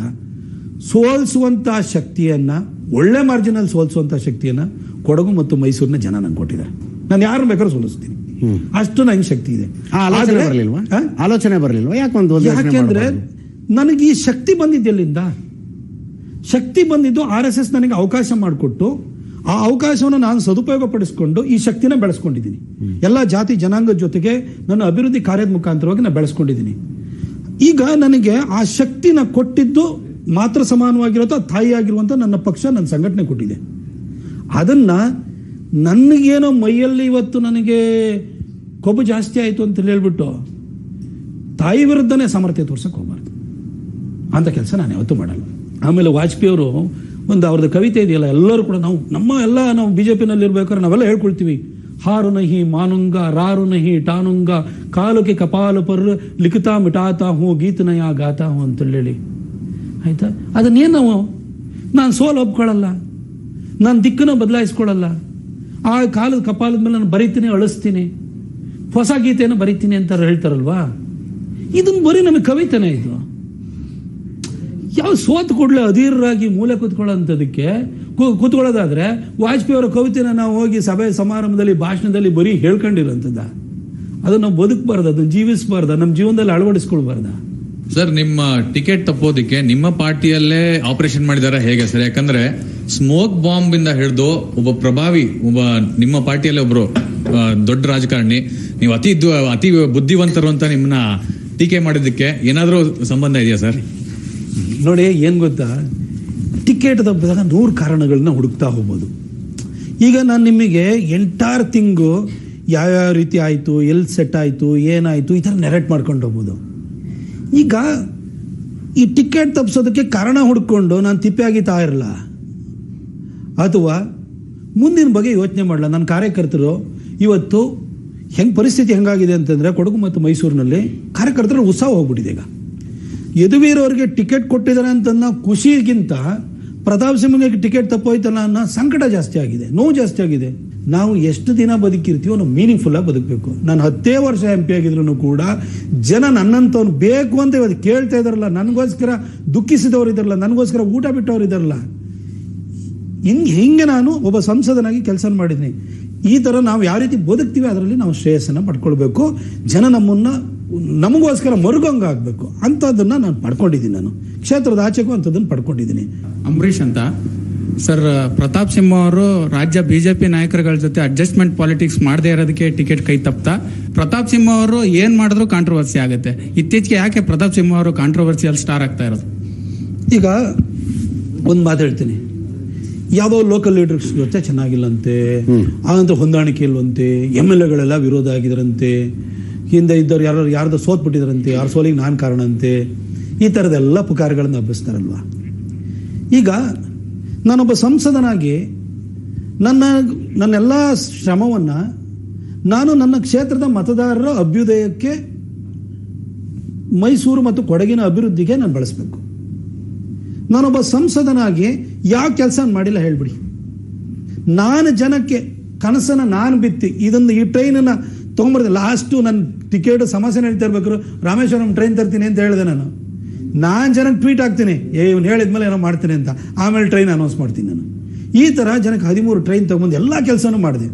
ಸೋಲ್ಸುವಂತ ಶಕ್ತಿಯನ್ನ ಒಳ್ಳೆ ಮಾರ್ಜಿನಲ್ಲಿ ಸೋಲ್ಸುವಂತ ಶಕ್ತಿಯನ್ನ ಕೊಡಗು ಮತ್ತು ಮೈಸೂರಿನ ಜನ ನಂಗೆ ಕೊಟ್ಟಿದ್ದಾರೆ. ನಾನು ಯಾರನ್ನು ಬೇಕಾದ್ರೂ ಸೋಲಿಸ್ತೀನಿ. ಅಷ್ಟು ನಂಗೆ ಶಕ್ತಿ ಇದೆ. ಆ ಆಲೋಚನೆ ಬರಲಿಲ್ವಾ? ಆಲೋಚನೆ ಬರಲಿಲ್ವಾ? ಒಂದು ಯಾಕೆಂದ್ರೆ? ನನಗೆ ಈ ಶಕ್ತಿ ಬಂದಿದ್ದೆಲ್ಲಿಂದ ಶಕ್ತಿ ಬಂದಿದ್ದು ಆರ್ ಎಸ್ ಎಸ್ ನನಗೆ ಅವಕಾಶ ಮಾಡಿಕೊಟ್ಟು ಆ ಅವಕಾಶವನ್ನು ನಾನು ಸದುಪಯೋಗ ಪಡಿಸ್ಕೊಂಡು ಈ ಶಕ್ತಿನ ಬೆಳೆಸ್ಕೊಂಡಿದ್ದೀನಿ. ಎಲ್ಲ ಜಾತಿ ಜನಾಂಗದ ಜೊತೆಗೆ ನನ್ನ ಅಭಿವೃದ್ಧಿ ಕಾರ್ಯದ ಮುಖಾಂತರವಾಗಿ ನಾನು ಬೆಳೆಸ್ಕೊಂಡಿದ್ದೀನಿ. ಈಗ ನನಗೆ ಆ ಶಕ್ತಿನ ಕೊಟ್ಟಿದ್ದು ಮಾತ್ರ ಸಮಾನವಾಗಿರೋದು ತಾಯಿ ಆಗಿರುವಂಥ ನನ್ನ ಪಕ್ಷ ನನ್ನ ಸಂಘಟನೆ ಕೊಟ್ಟಿದೆ. ಅದನ್ನ ನನಗೇನೋ ಮೈಯಲ್ಲಿ ಇವತ್ತು ನನಗೆ ಕೊಬ್ಬು ಜಾಸ್ತಿ ಆಯಿತು ಅಂತ ಹೇಳ್ಬಿಟ್ಟು ತಾಯಿ ವಿರುದ್ಧನೇ ಸಮರ್ಥ್ಯ ತೋರ್ಸಕ್ಕೆ ಹೋಗ್ಬಾರ್ದು. ಅಂತ ಕೆಲಸ ನಾನು ಯಾವತ್ತೂ ಮಾಡಲ್ಲ. ಆಮೇಲೆ ವಾಜಪೇಯಿ ಅವರು ಒಂದು ಅವ್ರದ್ದು ಕವಿತೆ ಇದೆಯಲ್ಲ, ಎಲ್ಲರೂ ಕೂಡ ನಾವು, ನಮ್ಮ ಎಲ್ಲ ನಾವು ಬಿ ಜೆ ಪಿನಲ್ಲಿ ಇರ್ಬೇಕಾದ್ರೆ ನಾವೆಲ್ಲ ಹೇಳ್ಕೊಳ್ತೀವಿ. ಹಾರು ನಹಿ ಮಾನುಂಗ, ರಾರು ನಹಿ ಟಾನುಂಗ ಕಾಲುಕೆ ಕಪಾಲು ಪರ್ ಲಿಖಿತಾ ಮಿಟಾತಾ ಹೂ ಗೀತನಯ ಗಾತಾ ಹೂ ಅಂತೇಳಿ ಆಯ್ತಾ? ಅದನ್ನೇನು ನಾವು? ನಾನು ಸೋಲು ಒಪ್ಕೊಳ್ಳಲ್ಲ. ನಾನು ದಿಕ್ಕನ್ನು ಬದಲಾಯಿಸ್ಕೊಳ್ಳಲ್ಲ. ಆ ಕಾಲದ ಕಪಾಲದ ಮೇಲೆ ನಾನು ಬರಿತೀನಿ, ಅಳಿಸ್ತೀನಿ. ಹೊಸ ಗೀತೆಯನ್ನು ಬರೀತೀನಿ ಅಂತ ಹೇಳ್ತಾರಲ್ವಾ? ಇದನ್ನು ಬರೀ ನಮಗೆ ಕವಿತೆನೇ ಇದು. ಯಾವ ಸೋತ್ ಕೊಡ್ಲೆ ಅಧೀರರಾಗಿ ಮೂಲೆ ಕೂತ್ಕೊಳ್ಳೋಂಥದಕ್ಕೆ ಕೂತ್ಕೊಳ್ಳೋದಾದ್ರೆ ವಾಜಪೇಯಿ ಅವರ ಕವಿತೆನ ನಾವು ಹೋಗಿ ಸಭೆ ಸಮಾರಂಭದಲ್ಲಿ, ಭಾಷಣದಲ್ಲಿ ಬರೀ ಹೇಳ್ಕೊಂಡಿರೋಂಥದ್ದ. ಅದನ್ನು ನಾವು ಬದುಕಬಾರ್ದು, ಅದನ್ನು ಜೀವಿಸಬಾರ್ದ ನಮ್ಮ ಜೀವನದಲ್ಲಿ ಅಳವಡಿಸ್ಕೊಳ್ಬಾರ್ದ. ಸರ್, ನಿಮ್ಮ ಟಿಕೆಟ್ ತಪ್ಪೋದಿಕ್ಕೆ ನಿಮ್ಮ ಪಾರ್ಟಿಯಲ್ಲೇ ಆಪರೇಷನ್ ಮಾಡಿದಾರ ಹೇಗೆ ಸರ್? ಯಾಕಂದ್ರೆ ಸ್ಮೋಕ್ ಬಾಂಬ್ ಇಂದ ಹಿಡಿದು ಒಬ್ಬ ಪ್ರಭಾವಿ, ಒಬ್ಬ ನಿಮ್ಮ ಪಾರ್ಟಿಯಲ್ಲಿ ಒಬ್ರು ದೊಡ್ಡ ರಾಜಕಾರಣಿ, ನೀವು ಅತಿ ಅತಿ ಬುದ್ಧಿವಂತರು ಅಂತ ನಿಮ್ಮನ್ನ ಟೀಕೆ ಮಾಡಿದ್ದಕ್ಕೆ ಏನಾದರೂ ಸಂಬಂಧ ಇದೆಯಾ ಸರ್? ನೋಡಿ, ಏನು ಗೊತ್ತಾ? ಟಿಕೆಟ್ ತಪ್ಪಿದಾಗ ನೂರು ಕಾರಣಗಳನ್ನ ಹುಡುಕ್ತಾ ಹೋಗ್ಬೋದು. ಈಗ ನಾನು ನಿಮಗೆ ಎಂಟಾರು ತಿಂಗು ಯಾವ್ಯಾವ ರೀತಿ ಆಯಿತು, ಎಲ್ಲಿ ಸೆಟ್ ಆಯಿತು, ಏನಾಯಿತು, ಈ ಥರ ನೆರೆಟ್ ಮಾಡ್ಕೊಂಡು ಹೋಗ್ಬೋದು. ಈಗ ಈ ಟಿಕೆಟ್ ತಪ್ಪಿಸೋದಕ್ಕೆ ಕಾರಣ ಹುಡ್ಕೊಂಡು ನಾನು ತಿಪ್ಪೆ ಆಗಿತಾ ಇರಲ್ಲ ಅಥವಾ ಮುಂದಿನ ಬಗ್ಗೆ ಯೋಚನೆ ಮಾಡಲ್ಲ ನನ್ನ ಕಾರ್ಯಕರ್ತರು ಇವತ್ತು ಹೆಂಗೆ ಪರಿಸ್ಥಿತಿ ಹೆಂಗಾಗಿದೆ ಅಂತಂದರೆ ಕೊಡಗು ಮತ್ತು ಮೈಸೂರಿನಲ್ಲಿ ಕಾರ್ಯಕರ್ತರು ಉತ್ಸಾಹ ಹೋಗ್ಬಿಟ್ಟಿದೆ ಈಗ. ಯದುವೀರವ್ರಿಗೆ ಟಿಕೆಟ್ ಕೊಟ್ಟಿದ್ದಾರೆ ಅಂತನ್ನ ಖುಷಿಗಿಂತ ಪ್ರತಾಪ್ ಸಿಂಹಗೆ ಟಿಕೆಟ್ ತಪ್ಪೋಯ್ತಲ್ಲ ಅನ್ನೋ ಸಂಕಟ ಜಾಸ್ತಿ ಆಗಿದೆ, ನೋವು ಜಾಸ್ತಿ ಆಗಿದೆ. ನಾವು ಎಷ್ಟು ದಿನ ಬದುಕಿರ್ತೀವೋ ನಾವು ಮೀನಿಂಗ್ಫುಲ್ ಆಗಿ ಬದುಕಬೇಕು. ನಾನು ಹತ್ತೇ ವರ್ಷ ಎಂ ಪಿ ಆಗಿದ್ರು ಕೂಡ ಜನ ನನ್ನಂಥವ್ನು ಬೇಕು ಅಂತ ಇವತ್ತು ಕೇಳ್ತಾ ಇದ್ದಾರಲ್ಲ, ನನಗೋಸ್ಕರ ದುಃಖಿಸಿದವರು ಇದಾರಲ್ಲ ನನಗೋಸ್ಕರ ಊಟ ಬಿಟ್ಟವ್ರು ಇದಾರಲ್ಲ ಹಿಂಗೆ ಹಿಂಗೆ ನಾನು ಒಬ್ಬ ಸಂಸದನಾಗಿ ಕೆಲಸ ಮಾಡಿದ್ದೀನಿ ಈ ಥರ ನಾವು ಯಾವ ರೀತಿ ಬದುಕ್ತೀವಿ ಅದರಲ್ಲಿ ನಾವು ಶ್ರೇಯಸ್ಸನ್ನು ಪಡ್ಕೊಳ್ಬೇಕು. ಜನ ನಮ್ಮನ್ನ ನಮಗೋಸ್ಕರ ಮರುಗಂಗ ಆಗಬೇಕು. ಅಂಥದ್ದನ್ನು ನಾನು ಪಡ್ಕೊಂಡಿದ್ದೀನಿ ನಾನು. ಕ್ಷೇತ್ರದ ಆಚೆಗೂ ಅಂಥದ್ದನ್ನು ಪಡ್ಕೊಂಡಿದ್ದೀನಿ. ಅಂಬರೀಷ್ ಅಂತ. ಸರ್ ಪ್ರತಾಪ್ ಸಿಂಹ ಅವರು ರಾಜ್ಯ ಬಿಜೆಪಿ ನಾಯಕರುಗಳ ಜೊತೆ ಅಡ್ಜಸ್ಟ್ಮೆಂಟ್ ಪಾಲಿಟಿಕ್ಸ್ ಮಾಡದೇ ಇರೋದಕ್ಕೆ ಟಿಕೆಟ್ ಕೈ ತಪ್ತಾ? ಪ್ರತಾಪ್ ಸಿಂಹ ಅವರು ಏನು ಮಾಡಿದ್ರು ಕಾಂಟ್ರವರ್ಸಿ ಆಗುತ್ತೆ. ಇತ್ತೀಚೆಗೆ ಯಾಕೆ ಪ್ರತಾಪ್ ಸಿಂಹ ಅವರು ಕಾಂಟ್ರವರ್ಸಿಯಲ್ ಸ್ಟಾರ್ ಆಗ್ತಾ ಇರೋದು? ಈಗ ಒಂದು ಮಾತು ಹೇಳ್ತೀನಿ. ಯಾವುದೋ ಲೋಕಲ್ ಲೀಡರ್ಸ್ ಜೊತೆ ಚೆನ್ನಾಗಿಲ್ಲಂತೆ ಆನಂತರ ಹೊಂದಾಣಿಕೆ ಇಲ್ವಂತೆ ಎಂ ಎಲ್ ಎಗಳೆಲ್ಲ ವಿರೋಧ ಆಗಿದ್ರಂತೆ ಹಿಂದೆ ಇದ್ದವ್ರು ಯಾರು ಯಾರ್ದು ಸೋತ್ ಬಿಟ್ಟಿದ್ರಂತೆ ಯಾರ ಸೋಲಿಗೆ ನಾನು ಕಾರಣ ಅಂತೆ ಈ ಥರದೆಲ್ಲ ಪುಕಾರಗಳನ್ನು ಹಬ್ಬಿಸ್ತಾರಲ್ವ? ಈಗ ನಾನೊಬ್ಬ ಸಂಸದನಾಗಿ ನನ್ನ ನನ್ನೆಲ್ಲ ಶ್ರಮವನ್ನು ನಾನು ನನ್ನ ಕ್ಷೇತ್ರದ ಮತದಾರರ ಅಭ್ಯುದಯಕ್ಕೆ ಮೈಸೂರು ಮತ್ತು ಕೊಡಗಿನ ಅಭಿವೃದ್ಧಿಗೆ ನಾನು ಬಳಸಬೇಕು. ನಾನೊಬ್ಬ ಸಂಸದನಾಗಿ ಯಾವ ಕೆಲಸ ಮಾಡಿಲ್ಲ ಹೇಳ್ಬಿಡಿ. ನಾನು ಜನಕ್ಕೆ ಕನಸನ್ನ ನಾನು ಬಿತ್ತಿ, ಇದೊಂದು ಈ ಟ್ರೈನನ್ನು ತೊಗೊಂಬರ್ದೆ, ಲಾಸ್ಟು ನನ್ನ ಟಿಕೆಟ್ ಸಮಸ್ಯೆ ನಡೀತಾ ಇರ್ಬೇಕು ರಾಮೇಶ್ವರಂ ಟ್ರೈನ್ ತರ್ತೀನಿ ಅಂತ ಹೇಳಿದೆ ನಾನು. ನಾನು ಜನಕ್ಕೆ ಟ್ವೀಟ್ ಹಾಕ್ತೀನಿ, ಏ ಇವ್ನು ಹೇಳಿದ್ಮೇಲೆ ಏನೋ ಮಾಡ್ತೀನಿ ಅಂತ, ಆಮೇಲೆ ಟ್ರೈನ್ ಅನೌನ್ಸ್ ಮಾಡ್ತೀನಿ ನಾನು. ಈ ಥರ ಜನಕ್ಕೆ ಹದಿಮೂರು ಟ್ರೈನ್ ತೊಗೊಂಬಂದು ಎಲ್ಲ ಕೆಲಸನೂ ಮಾಡಿದೆ.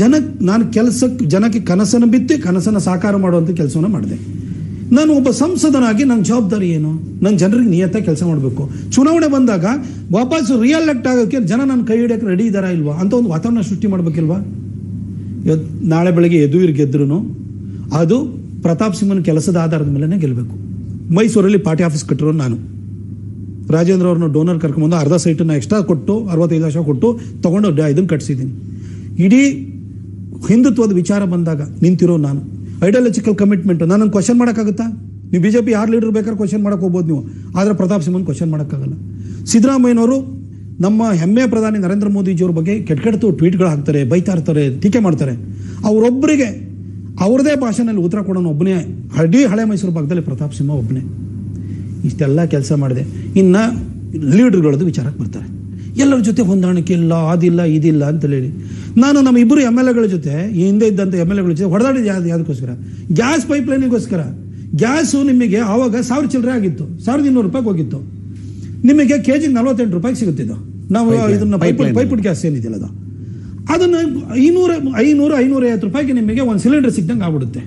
ಜನಕ್ಕೆ ನಾನು ಕೆಲಸಕ್ಕೆ ಜನಕ್ಕೆ ಕನಸನ್ನು ಬಿತ್ತಿ, ಕನಸನ್ನು ಸಾಕಾರ ಮಾಡುವಂಥ ಕೆಲಸವನ್ನು ಮಾಡಿದೆ. ನಾನು ಒಬ್ಬ ಸಂಸದನಾಗಿ ನನ್ನ ಜವಾಬ್ದಾರಿ ಏನು? ನನ್ನ ಜನರಿಗೆ ನಿಯತ್ತಾಗಿ ಕೆಲಸ ಮಾಡಬೇಕು. ಚುನಾವಣೆ ಬಂದಾಗ ವಾಪಸ್ ರಿಯಲ್ ಎಲೆಕ್ಟ್ ಆಗೋಕ್ಕೆ ಜನ ನನ್ನ ಕೈ ಹಿಡಿಯೋಕೆ ರೆಡಿ ಇದ್ದಾರಾ ಇಲ್ವಾ? ಅಂತ ಒಂದು ವಾತಾವರಣ ಸೃಷ್ಟಿ ಮಾಡಬೇಕಿಲ್ವಾ? ಇವತ್ತು ನಾಳೆ ಬೆಳಗ್ಗೆ ಎದುರು ಗೆದ್ರು ಅದು ಪ್ರತಾಪ್ ಸಿಂಹನ ಕೆಲಸದ ಆಧಾರದ ಮೇಲೆ ಗೆಲ್ಲಬೇಕು ಮೈಸೂರಲ್ಲಿ ಪಾರ್ಟಿ ಆಫೀಸ್ ಕಟ್ಟಿರೋ ನಾನು. ರಾಜೇಂದ್ರ ಅವ್ರನ್ನ ಡೋನರ್ ಕರ್ಕೊಂಬಂದು ಅರ್ಧ ಸೈಟನ್ನು ಎಕ್ಸ್ಟ್ರಾ ಕೊಟ್ಟು, ಅರವತ್ತೈದು ಲಕ್ಷ ಕೊಟ್ಟು ತೊಗೊಂಡು ಇದನ್ನು ಕಟ್ಸಿದ್ದೀನಿ. ಇಡೀ ಹಿಂದುತ್ವದ ವಿಚಾರ ಬಂದಾಗ ನಿಂತಿರೋ ನಾನು. ಐಡಿಯಾಲಜಿಕಲ್ ಕಮಿಟ್ಮೆಂಟ್ ನಾನು ಕ್ವಶನ್ ಮಾಡೋಕ್ಕಾಗುತ್ತಾ? ನೀವು ಬಿ ಜೆ ಪಿ ಯಾರು ಲೀಡರ್ ಬೇಕಾದ್ರೆ ಕ್ವಶನ್ ಮಾಡಕ್ಕೆ ಹೋಗ್ಬೋದು ನೀವು. ಆದರೆ ಪ್ರತಾಪ್ ಸಿಂಹನ್ ಕ್ವಶನ್ ಮಾಡೋಕ್ಕಾಗಲ್ಲ. ಸಿದ್ದರಾಮಯ್ಯನವರು ನಮ್ಮ ಹೆಮ್ಮೆ ಪ್ರಧಾನಿ ನರೇಂದ್ರ ಮೋದಿಜಿಯವ್ರ ಬಗ್ಗೆ ಕೆಟ್ಟ ಕೆಟ್ಟು ಟ್ವೀಟ್ಗಳು ಹಾಕ್ತಾರೆ ಬೈತಾ ಇರ್ತಾರೆ ಟೀಕೆ ಮಾಡ್ತಾರೆ. ಅವರೊಬ್ಬರಿಗೆ ಅವ್ರದೇ ಭಾಷೆನಲ್ಲಿ ಉತ್ತರ ಕೊಡೋನು ಒಬ್ಬನೇ ಹಡಿ ಹಳೆ ಮೈಸೂರು ಭಾಗದಲ್ಲಿ ಪ್ರತಾಪ್ ಸಿಂಹ ಒಬ್ಬನೇ. ಇಷ್ಟೆಲ್ಲ ಕೆಲಸ ಮಾಡಿದೆ. ಇನ್ನು ಲೀಡರ್ಗಳದ್ದು ವಿಚಾರಕ್ಕೆ ಬರ್ತಾರೆ. ಎಲ್ಲರ ಜೊತೆ ಹೊಂದಾಣಿಕೆ ಇಲ್ಲ ಅದಿಲ್ಲ ಇದಿಲ್ಲ ಅಂತ ಹೇಳಿ. ನಾನು ನಮ್ಮ ಇಬ್ಬರು ಎಂ ಎಲ್ ಎಗಳ ಜೊತೆ ಈ ಹಿಂದೆ ಇದ್ದಂಥ ಎಂ ಎಲ್ ಎಗಳ ಜೊತೆ ಹೊಡೆದಾಡಿದ ಯಾವ್ದು ಯಾವುದಕ್ಕೋಸ್ಕರ? ಗ್ಯಾಸ್ ಪೈಪ್ಲೈನಿಗೋಸ್ಕರ. ಗ್ಯಾಸು ನಿಮಗೆ ಆವಾಗ ಸಾವಿರ ಚಿಲ್ಲರೆ ಆಗಿತ್ತು ಸಾವಿರದ ಇನ್ನೂರು ರೂಪಾಯಿಗೆ ಹೋಗಿತ್ತು. ನಿಮಗೆ ಕೆ ಜಿಗೆ ನಲ್ವತ್ತೆಂಟು ರೂಪಾಯಿಗೆ ಸಿಗುತ್ತಿದ್ದು ನಾವು ಇದನ್ನ ಪೈಪ್ ಪೈಪ್ ಗ್ಯಾಸ್ ಏನಿದೆಯಲ್ಲ ಅದು. ಅದನ್ನು ಐನೂರ ಐನೂರು ಐನೂರ ಐವತ್ತು ರೂಪಾಯಿಗೆ ನಿಮಗೆ ಒಂದು ಸಿಲಿಂಡರ್ ಸಿಕ್ಕಂಗೆ ಆಗ್ಬಿಡುತ್ತೆ.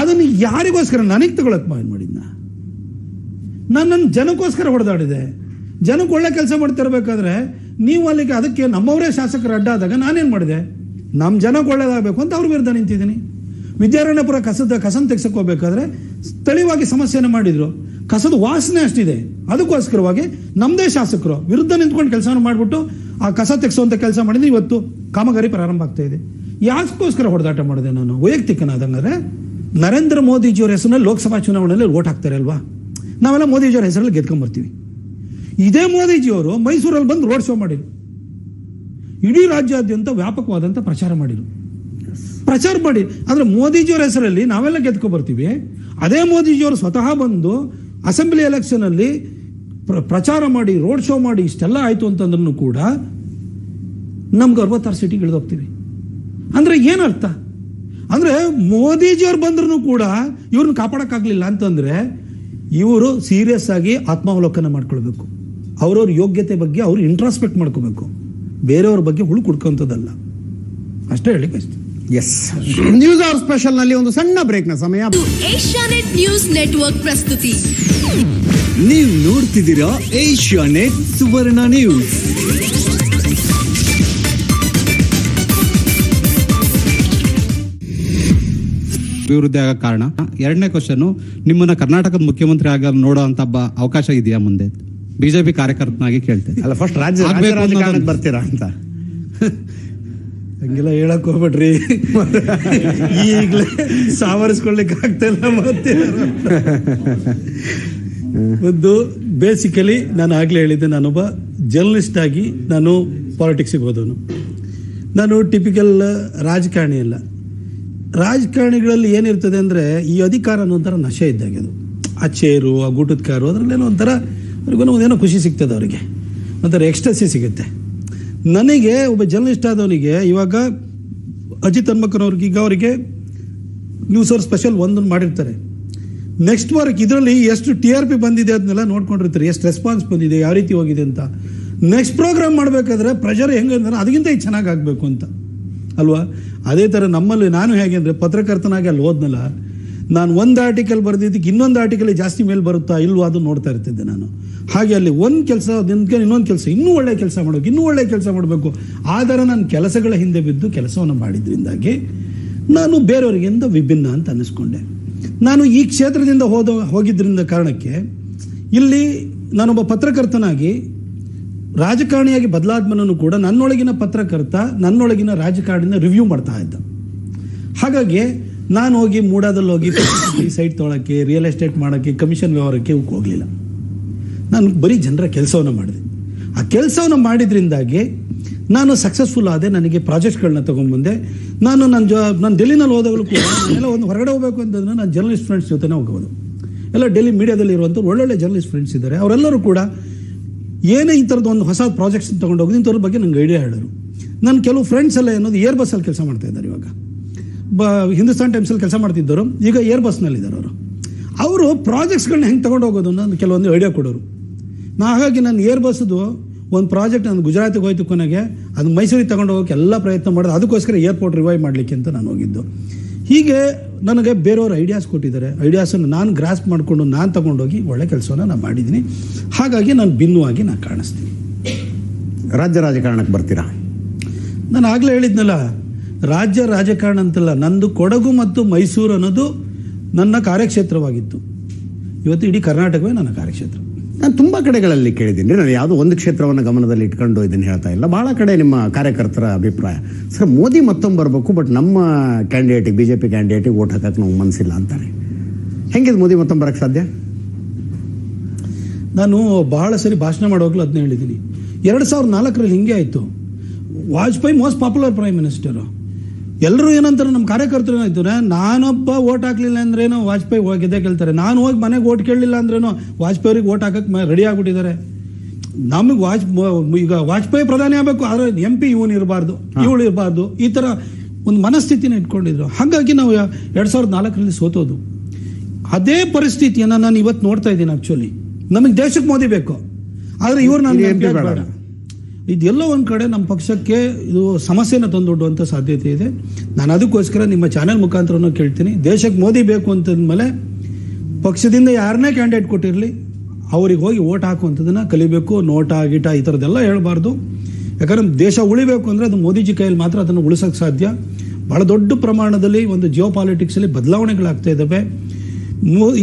ಅದನ್ನು ಯಾರಿಗೋಸ್ಕರ ನನಗೆ ತಗೊಳಕ್ ಮಾಡಿದ್ನ? ನಾನು ನನ್ನ ಜನಕ್ಕೋಸ್ಕರ ಹೊಡೆದಾಡಿದೆ. ಜನಕ್ಕೆ ಒಳ್ಳೆ ಕೆಲಸ ಮಾಡ್ತಿರ್ಬೇಕಾದ್ರೆ ನೀವು ಅಲ್ಲಿಗೆ ಅದಕ್ಕೆ ನಮ್ಮವರೇ ಶಾಸಕರು ಅಡ್ಡಾದಾಗ ನಾನೇನು ಮಾಡಿದೆ? ನಮ್ಮ ಜನಕ್ಕೆ ಒಳ್ಳೇದಾಗಬೇಕು ಅಂತ ಅವ್ರ ವಿರುದ್ಧ ನಿಂತಿದ್ದೀನಿ. ವಿದ್ಯಾರಣ್ಯಪುರ ಕಸದ ಕಸನ್ ತೆಗ್ಸಕ್ಕೆ ಹೋಗ್ಬೇಕಾದ್ರೆ ಸ್ಥಳೀಯವಾಗಿ ಸಮಸ್ಯೆಯನ್ನು ಮಾಡಿದ್ರು. ಕಸದ ವಾಸನೆ ಅಷ್ಟಿದೆ. ಅದಕ್ಕೋಸ್ಕರವಾಗಿ ನಮ್ಮದೇ ಶಾಸಕರು ವಿರುದ್ಧ ನಿಂತ್ಕೊಂಡು ಕೆಲಸವನ್ನು ಮಾಡಿಬಿಟ್ಟು ಆ ಕಸ ತೆಗೆಸುವಂಥ ಕೆಲಸ ಮಾಡಿದ್ರೆ ಇವತ್ತು ಕಾಮಗಾರಿ ಪ್ರಾರಂಭ ಆಗ್ತಾ ಇದೆ. ಯಾಕೋಸ್ಕರ ಹೊಡೆದಾಟ ಮಾಡಿದೆ ನಾನು? ವೈಯಕ್ತಿಕನಾದಂಗಾದ್ರೆ ನರೇಂದ್ರ ಮೋದಿಜಿಯವರ ಹೆಸರಿನಲ್ಲಿ ಲೋಕಸಭಾ ಚುನಾವಣೆಯಲ್ಲಿ ಓಟ್ ಹಾಕ್ತಾರೆ ಅಲ್ವಾ? ನಾವೆಲ್ಲ ಮೋದಿಜಿಯವರ ಹೆಸರಲ್ಲಿ ಗೆದ್ಕೊಂಡ್ಬರ್ತೀವಿ ಇದೇ ಮೋದಿಜಿಯವರು ಮೈಸೂರಲ್ಲಿ ಬಂದು ರೋಡ್ ಶೋ ಮಾಡಿದ್ರು. ಇಡೀ ರಾಜ್ಯಾದ್ಯಂತ ವ್ಯಾಪಕವಾದಂಥ ಪ್ರಚಾರ ಮಾಡಿದ್ರು. ಪ್ರಚಾರ ಮಾಡಿ ಅಂದ್ರೆ ಮೋದಿಜಿಯವರ ಹೆಸರಲ್ಲಿ ನಾವೆಲ್ಲ ಗೆದ್ಕೊ ಬರ್ತೀವಿ ಅದೇ ಮೋದಿಜಿಯವರು ಸ್ವತಃ ಬಂದು ಅಸೆಂಬ್ಲಿ ಎಲೆಕ್ಷನಲ್ಲಿ ಪ್ರ- ಪ್ರಚಾರ ಮಾಡಿ, ರೋಡ್ ಶೋ ಮಾಡಿ ಇಷ್ಟೆಲ್ಲ ಆಯ್ತು ಅಂತಂದ್ರೂ ಕೂಡ ನಮ್ಗೆ ಅರವತ್ತಾರು ಸೀಟಿಗೆ ಇಳಿದೋಗ್ತೀವಿ. ಅಂದ್ರೆ ಏನರ್ಥ? ಅಂದ್ರೆ ಮೋದಿಜಿಯವ್ರು ಬಂದ್ರು ಕೂಡ ಇವ್ರನ್ನ ಕಾಪಾಡಕ್ಕಾಗ್ಲಿಲ್ಲ ಅಂತಂದ್ರೆ ಇವರು ಸೀರಿಯಸ್ ಆಗಿ ಆತ್ಮಾವಲೋಕನ ಮಾಡ್ಕೊಳ್ಬೇಕು. ಅವ್ರವ್ರ ಯೋಗ್ಯತೆ ಬಗ್ಗೆ ಅವ್ರು ಇಂಟ್ರಾಸ್ಪೆಕ್ಟ್ ಮಾಡ್ಕೋಬೇಕು. ಬೇರೆಯವ್ರ ಬಗ್ಗೆ ಹುಳು ಕುಡ್ಕೊಂಥದ್ದಲ್ಲ ಅಷ್ಟೇ ಹೇಳಿ ಎಸ್ ನ್ಯೂಸ್ ಆರ್ ಸ್ಪೆಷಲ್ನಲ್ಲಿ ಒಂದು ಸಣ್ಣ ಬ್ರೇಕ್ನ ಸಮಯ. ಏಷ್ಯಾನೆಟ್ ನ್ಯೂಸ್ ನೆಟ್ವರ್ಕ್ ಪ್ರಸ್ತುತಿ. ನೀವು ನೋಡ್ತಿದ್ದೀರಾ ಏಷ್ಯಾ ನೆಟ್ ಸುವರ್ಣ ನ್ಯೂಸ್. ಅಭಿವೃದ್ಧಿ ಆಗ ಕಾರಣ. ಎರಡನೇ ಕ್ವಶನ್ ನಿಮ್ಮನ್ನ ಕರ್ನಾಟಕದ ಮುಖ್ಯಮಂತ್ರಿ ಆಗ ನೋಡೋ ಅಂತ ಅವಕಾಶ ಇದೆಯಾ ಮುಂದೆ? ಬಿಜೆಪಿ ಕಾರ್ಯಕರ್ತನಾಗಿ ಕೇಳ್ತೇನೆ. ಅಲ್ಲ ಫಸ್ಟ್ ರಾಜ್ಯ ರಾಜಕಾರಣಕ್ಕೆ ಬರ್ತೀರಾ ಅಂತ? ಹಂಗೆಲ್ಲ ಹೇಳಕ್ ಹೋಗ್ಬೇಡ್ರಿ. ಈಗಲೇ ಸಾವರಿಸ್ಕೊಳ್ಲಿಕ್ಕೆ ಆಗ್ತಾ ಇಲ್ಲ ಮತ್ತೆ. ಒಂದು ಬೇಸಿಕಲಿ ನಾನು ಆಗ್ಲೇ ಹೇಳಿದ್ದೆ ನಾನೊಬ್ಬ ಜರ್ನಲಿಸ್ಟ್ ಆಗಿ ನಾನು ಪಾಲಿಟಿಕ್ಸಿಗೆ ಹೋದವನು. ನಾನು ಟಿಪಿಕಲ್ ರಾಜಕಾರಣಿ ಅಲ್ಲ. ರಾಜಕಾರಣಿಗಳಲ್ಲಿ ಏನಿರ್ತದೆ ಅಂದರೆ ಈ ಅಧಿಕಾರ ಅನ್ನೋ ಒಂಥರ ನಶೆ ಇದ್ದಾಗ ಅದು. ಆ ಚೇರು ಆ ಗೂಟದ ಕಾರು ಅದರಲ್ಲೇನೋ ಒಂಥರ ಅವ್ರಿಗೇನೋ ಒಂದೇನೋ ಖುಷಿ ಸಿಗ್ತದೆ ಅವರಿಗೆ. ಒಂಥರ ಎಕ್ಸ್ಟ್ರೆಸಿ ಸಿಗುತ್ತೆ. ನನಗೆ ಒಬ್ಬ ಜರ್ನಲಿಸ್ಟ್ ಆದವನಿಗೆ ಇವಾಗ ಅಜಿತ್ ಹನ್ಮಕ್ಕನವ್ರಿಗೆ ಈಗ ಅವರಿಗೆ ನ್ಯೂಸ್ ಅವ್ರು ಸ್ಪೆಷಲ್ ಒಂದನ್ನು ಮಾಡಿರ್ತಾರೆ. ನೆಕ್ಸ್ಟ್ ವರ್ಕ್ ಇದರಲ್ಲಿ ಎಷ್ಟು ಟಿ ಆರ್ ಪಿ ಬಂದಿದೆ ಅದನ್ನೆಲ್ಲ ನೋಡ್ಕೊಂಡಿರ್ತಾರೆ. ಎಷ್ಟು ರೆಸ್ಪಾನ್ಸ್ ಬಂದಿದೆ, ಯಾವ ರೀತಿ ಹೋಗಿದೆ ಅಂತ. ನೆಕ್ಸ್ಟ್ ಪ್ರೋಗ್ರಾಮ್ ಮಾಡಬೇಕಾದ್ರೆ ಪ್ರೆಷರ್ ಹೆಂಗೆ ಅಂದ್ರೆ ಅದಕ್ಕಿಂತ ಚೆನ್ನಾಗಿ ಆಗಬೇಕು ಅಂತ. ಅಲ್ವಾ? ಅದೇ ಥರ ನಮ್ಮಲ್ಲಿ ನಾನು ಹೇಗೆ ಅಂದರೆ ಪತ್ರಕರ್ತನಾಗಿ ಅಲ್ಲಿ ಹೋದ್ನಲ್ಲ, ನಾನು ಒಂದು ಆರ್ಟಿಕಲ್ ಬರೆದಿದ್ದಕ್ಕೆ ಇನ್ನೊಂದು ಆರ್ಟಿಕಲ್ ಜಾಸ್ತಿ ಮೇಲೆ ಬರುತ್ತಾ ಇಲ್ವಾ ಅದು ನೋಡ್ತಾ ಇರ್ತಿದ್ದೆ ನಾನು. ಹಾಗೆ ಅಲ್ಲಿ ಒಂದು ಕೆಲಸ ಇನ್ನೊಂದು ಕೆಲಸ, ಇನ್ನೂ ಒಳ್ಳೆ ಕೆಲಸ ಮಾಡಬೇಕು, ಇನ್ನೂ ಒಳ್ಳೆ ಕೆಲಸ ಮಾಡಬೇಕು. ಆದರೆ ನಾನು ಕೆಲಸಗಳ ಹಿಂದೆ ಬಿದ್ದು ಕೆಲಸವನ್ನು ಮಾಡಿದ್ರಿಂದಾಗಿ ನಾನು ಬೇರೆಯವರಿಗಿಂತ ವಿಭಿನ್ನ ಅಂತ ಅನ್ನಿಸ್ಕೊಂಡೆ. ನಾನು ಈ ಕ್ಷೇತ್ರದಿಂದ ಹೋದ ಹೋಗಿದ್ದರಿಂದ ಕಾರಣಕ್ಕೆ ಇಲ್ಲಿ ನಾನೊಬ್ಬ ಪತ್ರಕರ್ತನಾಗಿ ರಾಜಕಾರಣಿಯಾಗಿ ಬದಲಾದ್ಮೇಲೂ ಕೂಡ ನನ್ನೊಳಗಿನ ಪತ್ರಕರ್ತ, ನನ್ನೊಳಗಿನ ರಾಜಕಾರಣಿನ ರಿವ್ಯೂ ಮಾಡ್ತಾ ಇದ್ದ. ಹಾಗಾಗಿ ನಾನು ಹೋಗಿ ಮೂಡಾದಲ್ಲಿ ಹೋಗಿ ಸೈಟ್ ತೊಗೊಳಕ್ಕೆ ರಿಯಲ್ ಎಸ್ಟೇಟ್ ಮಾಡೋಕ್ಕೆ ಕಮಿಷನ್ ವ್ಯವಹಾರಕ್ಕೆ ಹೋಗಲಿಲ್ಲ. ನಾನು ಬರೀ ಜನರ ಕೆಲಸವನ್ನು ಮಾಡಿದೆ. ಆ ಕೆಲಸವನ್ನು ಮಾಡಿದ್ರಿಂದಾಗಿ ನಾನು ಸಕ್ಸಸ್ಫುಲ್ ಆದೆ, ನನಗೆ ಪ್ರಾಜೆಕ್ಟ್ಗಳನ್ನ ತೊಗೊಂಡ್ಬಂದೆ. ನಾನು ನನ್ನ ಜ, ನಾನು ಡೆಲ್ಲಿನಲ್ಲಿ ಹೋದಾಗಲೂ ಕೂಡ ಎಲ್ಲ ಒಂದು ಹೊರಗಡೆ ಹೋಗಬೇಕು ಅಂತಂದ್ರೆ ನಾನು ಜರ್ನಲಿಸ್ಟ್ ಫ್ರೆಂಡ್ಸ್ ಜೊತೆನೇ ಹೋಗ್ಬೋದು. ಎಲ್ಲ ಡೆಲ್ಲಿ ಮೀಡಿಯಾದಲ್ಲಿ ಇರುವಂಥ ಒಳ್ಳೊಳ್ಳೆ ಜರ್ನಲಿಸ್ಟ್ ಫ್ರೆಂಡ್ಸ್ ಇದ್ದಾರೆ. ಅವರೆಲ್ಲರೂ ಕೂಡ ಏನೇ ಈ ಥರದ್ದು ಒಂದು ಹೊಸ ಪ್ರಾಜೆಕ್ಟ್ಸ್ ತೊಗೊಂಡೋಗಿ ಇಂಥವ್ರ ಬಗ್ಗೆ ನಂಗೆ ಐಡಿಯಾ ಹೇಳೋರು ನನ್ನ ಕೆಲವು ಫ್ರೆಂಡ್ಸ್ ಎಲ್ಲ ಏನೋದು ಏರ್ ಬಸ್ಸಲ್ಲಿ ಕೆಲಸ ಮಾಡ್ತಾ ಇದ್ದಾರೆ ಇವಾಗ. ಬ, ಹಿಂದೂಸ್ತಾನ್ ಟೈಮ್ಸಲ್ಲಿ ಕೆಲಸ ಮಾಡ್ತಿದ್ದರು ಈಗ ಏರ್ ಬಸ್ನಲ್ಲಿದ್ದಾರೆ ಅವರು. ಅವರು ಪ್ರಾಜೆಕ್ಟ್ಸ್ಗಳನ್ನ ಹೆಂಗೆ ತೊಗೊಂಡು ಹೋಗೋದು ಅನ್ನೋ ಕೆಲವೊಂದು ಐಡಿಯಾ ಕೊಡೋರು. ನಾ ಹಾಗಾಗಿ ನಾನು ಏರ್ ಬಸ್ದು ಒಂದು ಪ್ರಾಜೆಕ್ಟ್ ನಾನು ಗುಜರಾತಿಗೆ ಹೋಯ್ತು ಕೊನೆಗೆ ಅದು ಮೈಸೂರಿಗೆ ತಗೊಂಡು ಹೋಗೋಕೆ ಎಲ್ಲ ಪ್ರಯತ್ನ ಮಾಡೋದು. ಅದಕ್ಕೋಸ್ಕರ ಏರ್ಪೋರ್ಟ್ ರಿವೈವ್ ಮಾಡಲಿಕ್ಕೆ ಅಂತ ನಾನು ಹೋಗಿದ್ದು. ಹೀಗೆ ನನಗೆ ಬೇರೆಯವರು ಐಡಿಯಾಸ್ ಕೊಟ್ಟಿದ್ದಾರೆ. ಐಡಿಯಾಸನ್ನು ನಾನು ಗ್ರಾಸ್ಪ್ ಮಾಡಿಕೊಂಡು ನಾನು ತಗೊಂಡೋಗಿ ಒಳ್ಳೆ ಕೆಲಸವನ್ನು ನಾನು ಮಾಡಿದ್ದೀನಿ. ಹಾಗಾಗಿ ನಾನು ಭಿನ್ನವಾಗಿ ನಾನು ಕಾಣಿಸ್ತೀನಿ. ರಾಜ್ಯ ರಾಜಕಾರಣಕ್ಕೆ ಬರ್ತೀರಾ? ನಾನು ಆಗಲೇ ಹೇಳಿದ್ನಲ್ಲ ರಾಜ್ಯ ರಾಜಕಾರಣ ಅಂತಲ್ಲ ನಂದು ಕೊಡಗು ಮತ್ತು ಮೈಸೂರು ಅನ್ನೋದು ನನ್ನ ಕಾರ್ಯಕ್ಷೇತ್ರವಾಗಿತ್ತು. ಇವತ್ತು ಇಡೀ ಕರ್ನಾಟಕವೇ ನನ್ನ ಕಾರ್ಯಕ್ಷೇತ್ರ. ನಾನು ತುಂಬ ಕಡೆಗಳಲ್ಲಿ ಕೇಳಿದ್ದೀನಿ. ನಾನು ಯಾವುದೋ ಒಂದು ಕ್ಷೇತ್ರವನ್ನು ಗಮನದಲ್ಲಿ ಇಟ್ಕೊಂಡು ಇದನ್ನು ಹೇಳ್ತಾ ಇಲ್ಲ. ಭಾಳ ಕಡೆ ನಿಮ್ಮ ಕಾರ್ಯಕರ್ತರ ಅಭಿಪ್ರಾಯ. ಸರ್, ಮೋದಿ ಮತ್ತೊಮ್ಮೆ ಬರಬೇಕು, ಬಟ್ ನಮ್ಮ ಕ್ಯಾಂಡಿಡೇಟಿಗೆ ಬಿ ಜೆ ಪಿ ಕ್ಯಾಂಡಿಡೇಟಿಗೆ ಓಟ್ ಹಾಕಕ್ಕೆ ನಮ್ಗೆ ಮನಸ್ಸಿಲ್ಲ ಅಂತಾರೆ. ಹೆಂಗಿದೆ ಮೋದಿ ಮತ್ತೊಮ್ಮೆ ಬರೋಕ್ಕೆ ಸಾಧ್ಯ? ನಾನು ಬಹಳ ಸರಿ ಭಾಷಣ ಮಾಡುವಾಗಲೂ ಅದನ್ನ ಹೇಳಿದ್ದೀನಿ. ಎರಡು ಸಾವಿರದ ನಾಲ್ಕರಲ್ಲಿ ಹಿಂಗೆ ಆಯಿತು. Vajpayee most popular prime minister ಎಲ್ಲರೂ ಏನಂತಾರೆ ನಮ್ಮ ಕಾರ್ಯಕರ್ತರು ಏನಾಯ್ತಾರೆ ನಾನೊಬ್ಬ ಓಟ್ ಹಾಕ್ಲಿಲ್ಲ ಅಂದ್ರೇನು ವಾಜಪೇಯಿ ಹೋಗಿದ್ದೆ ಕೇಳ್ತಾರೆ. ನಾನು ಹೋಗಿ ಮನೆಗೆ ಓಟ್ ಕೇಳಲಿಲ್ಲ ಅಂದ್ರೇನು ವಾಜಪೇಯಿ ಅವ್ರಿಗೆ ಓಟ್ ಹಾಕಕ್ಕೆ ರೆಡಿ ಆಗ್ಬಿಟ್ಟಿದ್ದಾರೆ. ನಮಗೆ ವಾಜ್ ಈಗ ವಾಜಪೇಯಿ ಪ್ರಧಾನಿ ಆಗಬೇಕು ಆದರೆ ಎಂ ಪಿ ಇವನು ಇರಬಾರ್ದು ಇವಳು ಇರಬಾರ್ದು. ಈ ಥರ ಒಂದು ಮನಸ್ಥಿತಿನ ಇಟ್ಕೊಂಡಿದ್ರು. ಹಾಗಾಗಿ ನಾವು ಎರಡು ಸಾವಿರದ ನಾಲ್ಕರಲ್ಲಿ ಸೋತೋದು. ಅದೇ ಪರಿಸ್ಥಿತಿಯನ್ನು ನಾನು ಇವತ್ತು ನೋಡ್ತಾ ಇದ್ದೀನಿ ಆಕ್ಚುಲಿ ನಮಗೆ ದೇಶಕ್ಕೆ ಮೋದಿ ಬೇಕು. ಆದರೆ ಇವ್ರು ನಾನು ಬೇಡ. ಇದೆಲ್ಲ ಒಂದು ಕಡೆ ನಮ್ಮ ಪಕ್ಷಕ್ಕೆ ಇದು ಸಮಸ್ಯೆನ ತಂದೊಡ್ಡುವಂಥ ಸಾಧ್ಯತೆ ಇದೆ. ನಾನು ಅದಕ್ಕೋಸ್ಕರ ನಿಮ್ಮ ಚಾನೆಲ್ ಮುಖಾಂತರನೂ ಕೇಳ್ತೀನಿ. ದೇಶಕ್ಕೆ ಮೋದಿ ಬೇಕು ಅಂತಂದ್ಮೇಲೆ ಪಕ್ಷದಿಂದ ಯಾರನ್ನೇ ಕ್ಯಾಂಡಿಡೇಟ್ ಕೊಟ್ಟಿರಲಿ, ಅವ್ರಿಗೆ ಹೋಗಿ ಓಟ್ ಹಾಕುವಂಥದ್ದನ್ನ ಕಲಿಬೇಕು, ನೋಟ, ಗೀಟ ಈ ಥರದ್ದೆಲ್ಲ ಹೇಳಬಾರ್ದು. ಯಾಕಂದ್ರೆ ದೇಶ ಉಳಿಬೇಕು ಅಂದರೆ ಅದು ಮೋದಿಜಿ ಕೈಯಲ್ಲಿ ಮಾತ್ರ ಅದನ್ನು ಉಳಿಸೋಕೆ ಸಾಧ್ಯ. ಭಾಳ ದೊಡ್ಡ ಪ್ರಮಾಣದಲ್ಲಿ ಒಂದು ಜಿಯೋ ಪಾಲಿಟಿಕ್ಸಲ್ಲಿ ಬದಲಾವಣೆಗಳಾಗ್ತಾ ಇದ್ದಾವೆ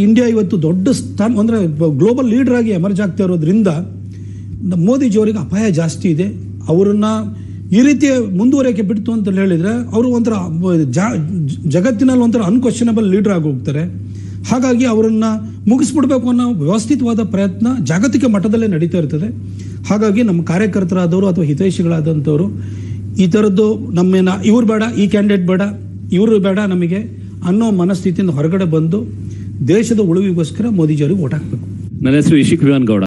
ಇಂಡಿಯಾ ಇವತ್ತು ದೊಡ್ಡ ಸ್ಥಾನ ಅಂದರೆ ಗ್ಲೋಬಲ್ ಲೀಡರ್ ಆಗಿ ಎಮರ್ಜ್ ಆಗ್ತಾ ಇರೋದ್ರಿಂದ ಮೋದಿಜಿಯವರಿಗೆ ಅಪಾಯ ಜಾಸ್ತಿ ಇದೆ. ಅವರನ್ನ ಈ ರೀತಿ ಮುಂದುವರಿಕೆ ಬಿಡ್ತು ಅಂತ ಹೇಳಿದ್ರೆ ಅವರು ಒಂಥರ ಜಗತ್ತಿನಲ್ಲಿ ಒಂಥರ ಅನ್ಕ್ವಶನಬಲ್ ಲೀಡರ್ ಆಗಿ ಹೋಗ್ತಾರೆ. ಹಾಗಾಗಿ ಅವರನ್ನ ಮುಗಿಸ್ಬಿಡ್ಬೇಕು ಅನ್ನೋ ವ್ಯವಸ್ಥಿತವಾದ ಪ್ರಯತ್ನ ಜಾಗತಿಕ ಮಟ್ಟದಲ್ಲೇ ನಡೀತಾ ಇರ್ತದೆ. ಹಾಗಾಗಿ ನಮ್ಮ ಕಾರ್ಯಕರ್ತರಾದವರು ಅಥವಾ ಹಿತೈಷಿಗಳಾದಂಥವರು, ಈ ಥರದ್ದು ನಮ್ಮೇನ, ಇವ್ರು ಬೇಡ, ಈ ಕ್ಯಾಂಡಿಡೇಟ್ ಬೇಡ, ಇವರು ಬೇಡ ನಮಗೆ ಅನ್ನೋ ಮನಸ್ಥಿತಿಯಿಂದ ಹೊರಗಡೆ ಬಂದು ದೇಶದ ಉಳಿವಿಗೋಸ್ಕರ ಮೋದಿಜಿಯವರಿಗೆ ಓಟ್ ಹಾಕಬೇಕು. ನನ್ನ ಹೆಸರು ಇಶಿಕ್ ಗೌಡ.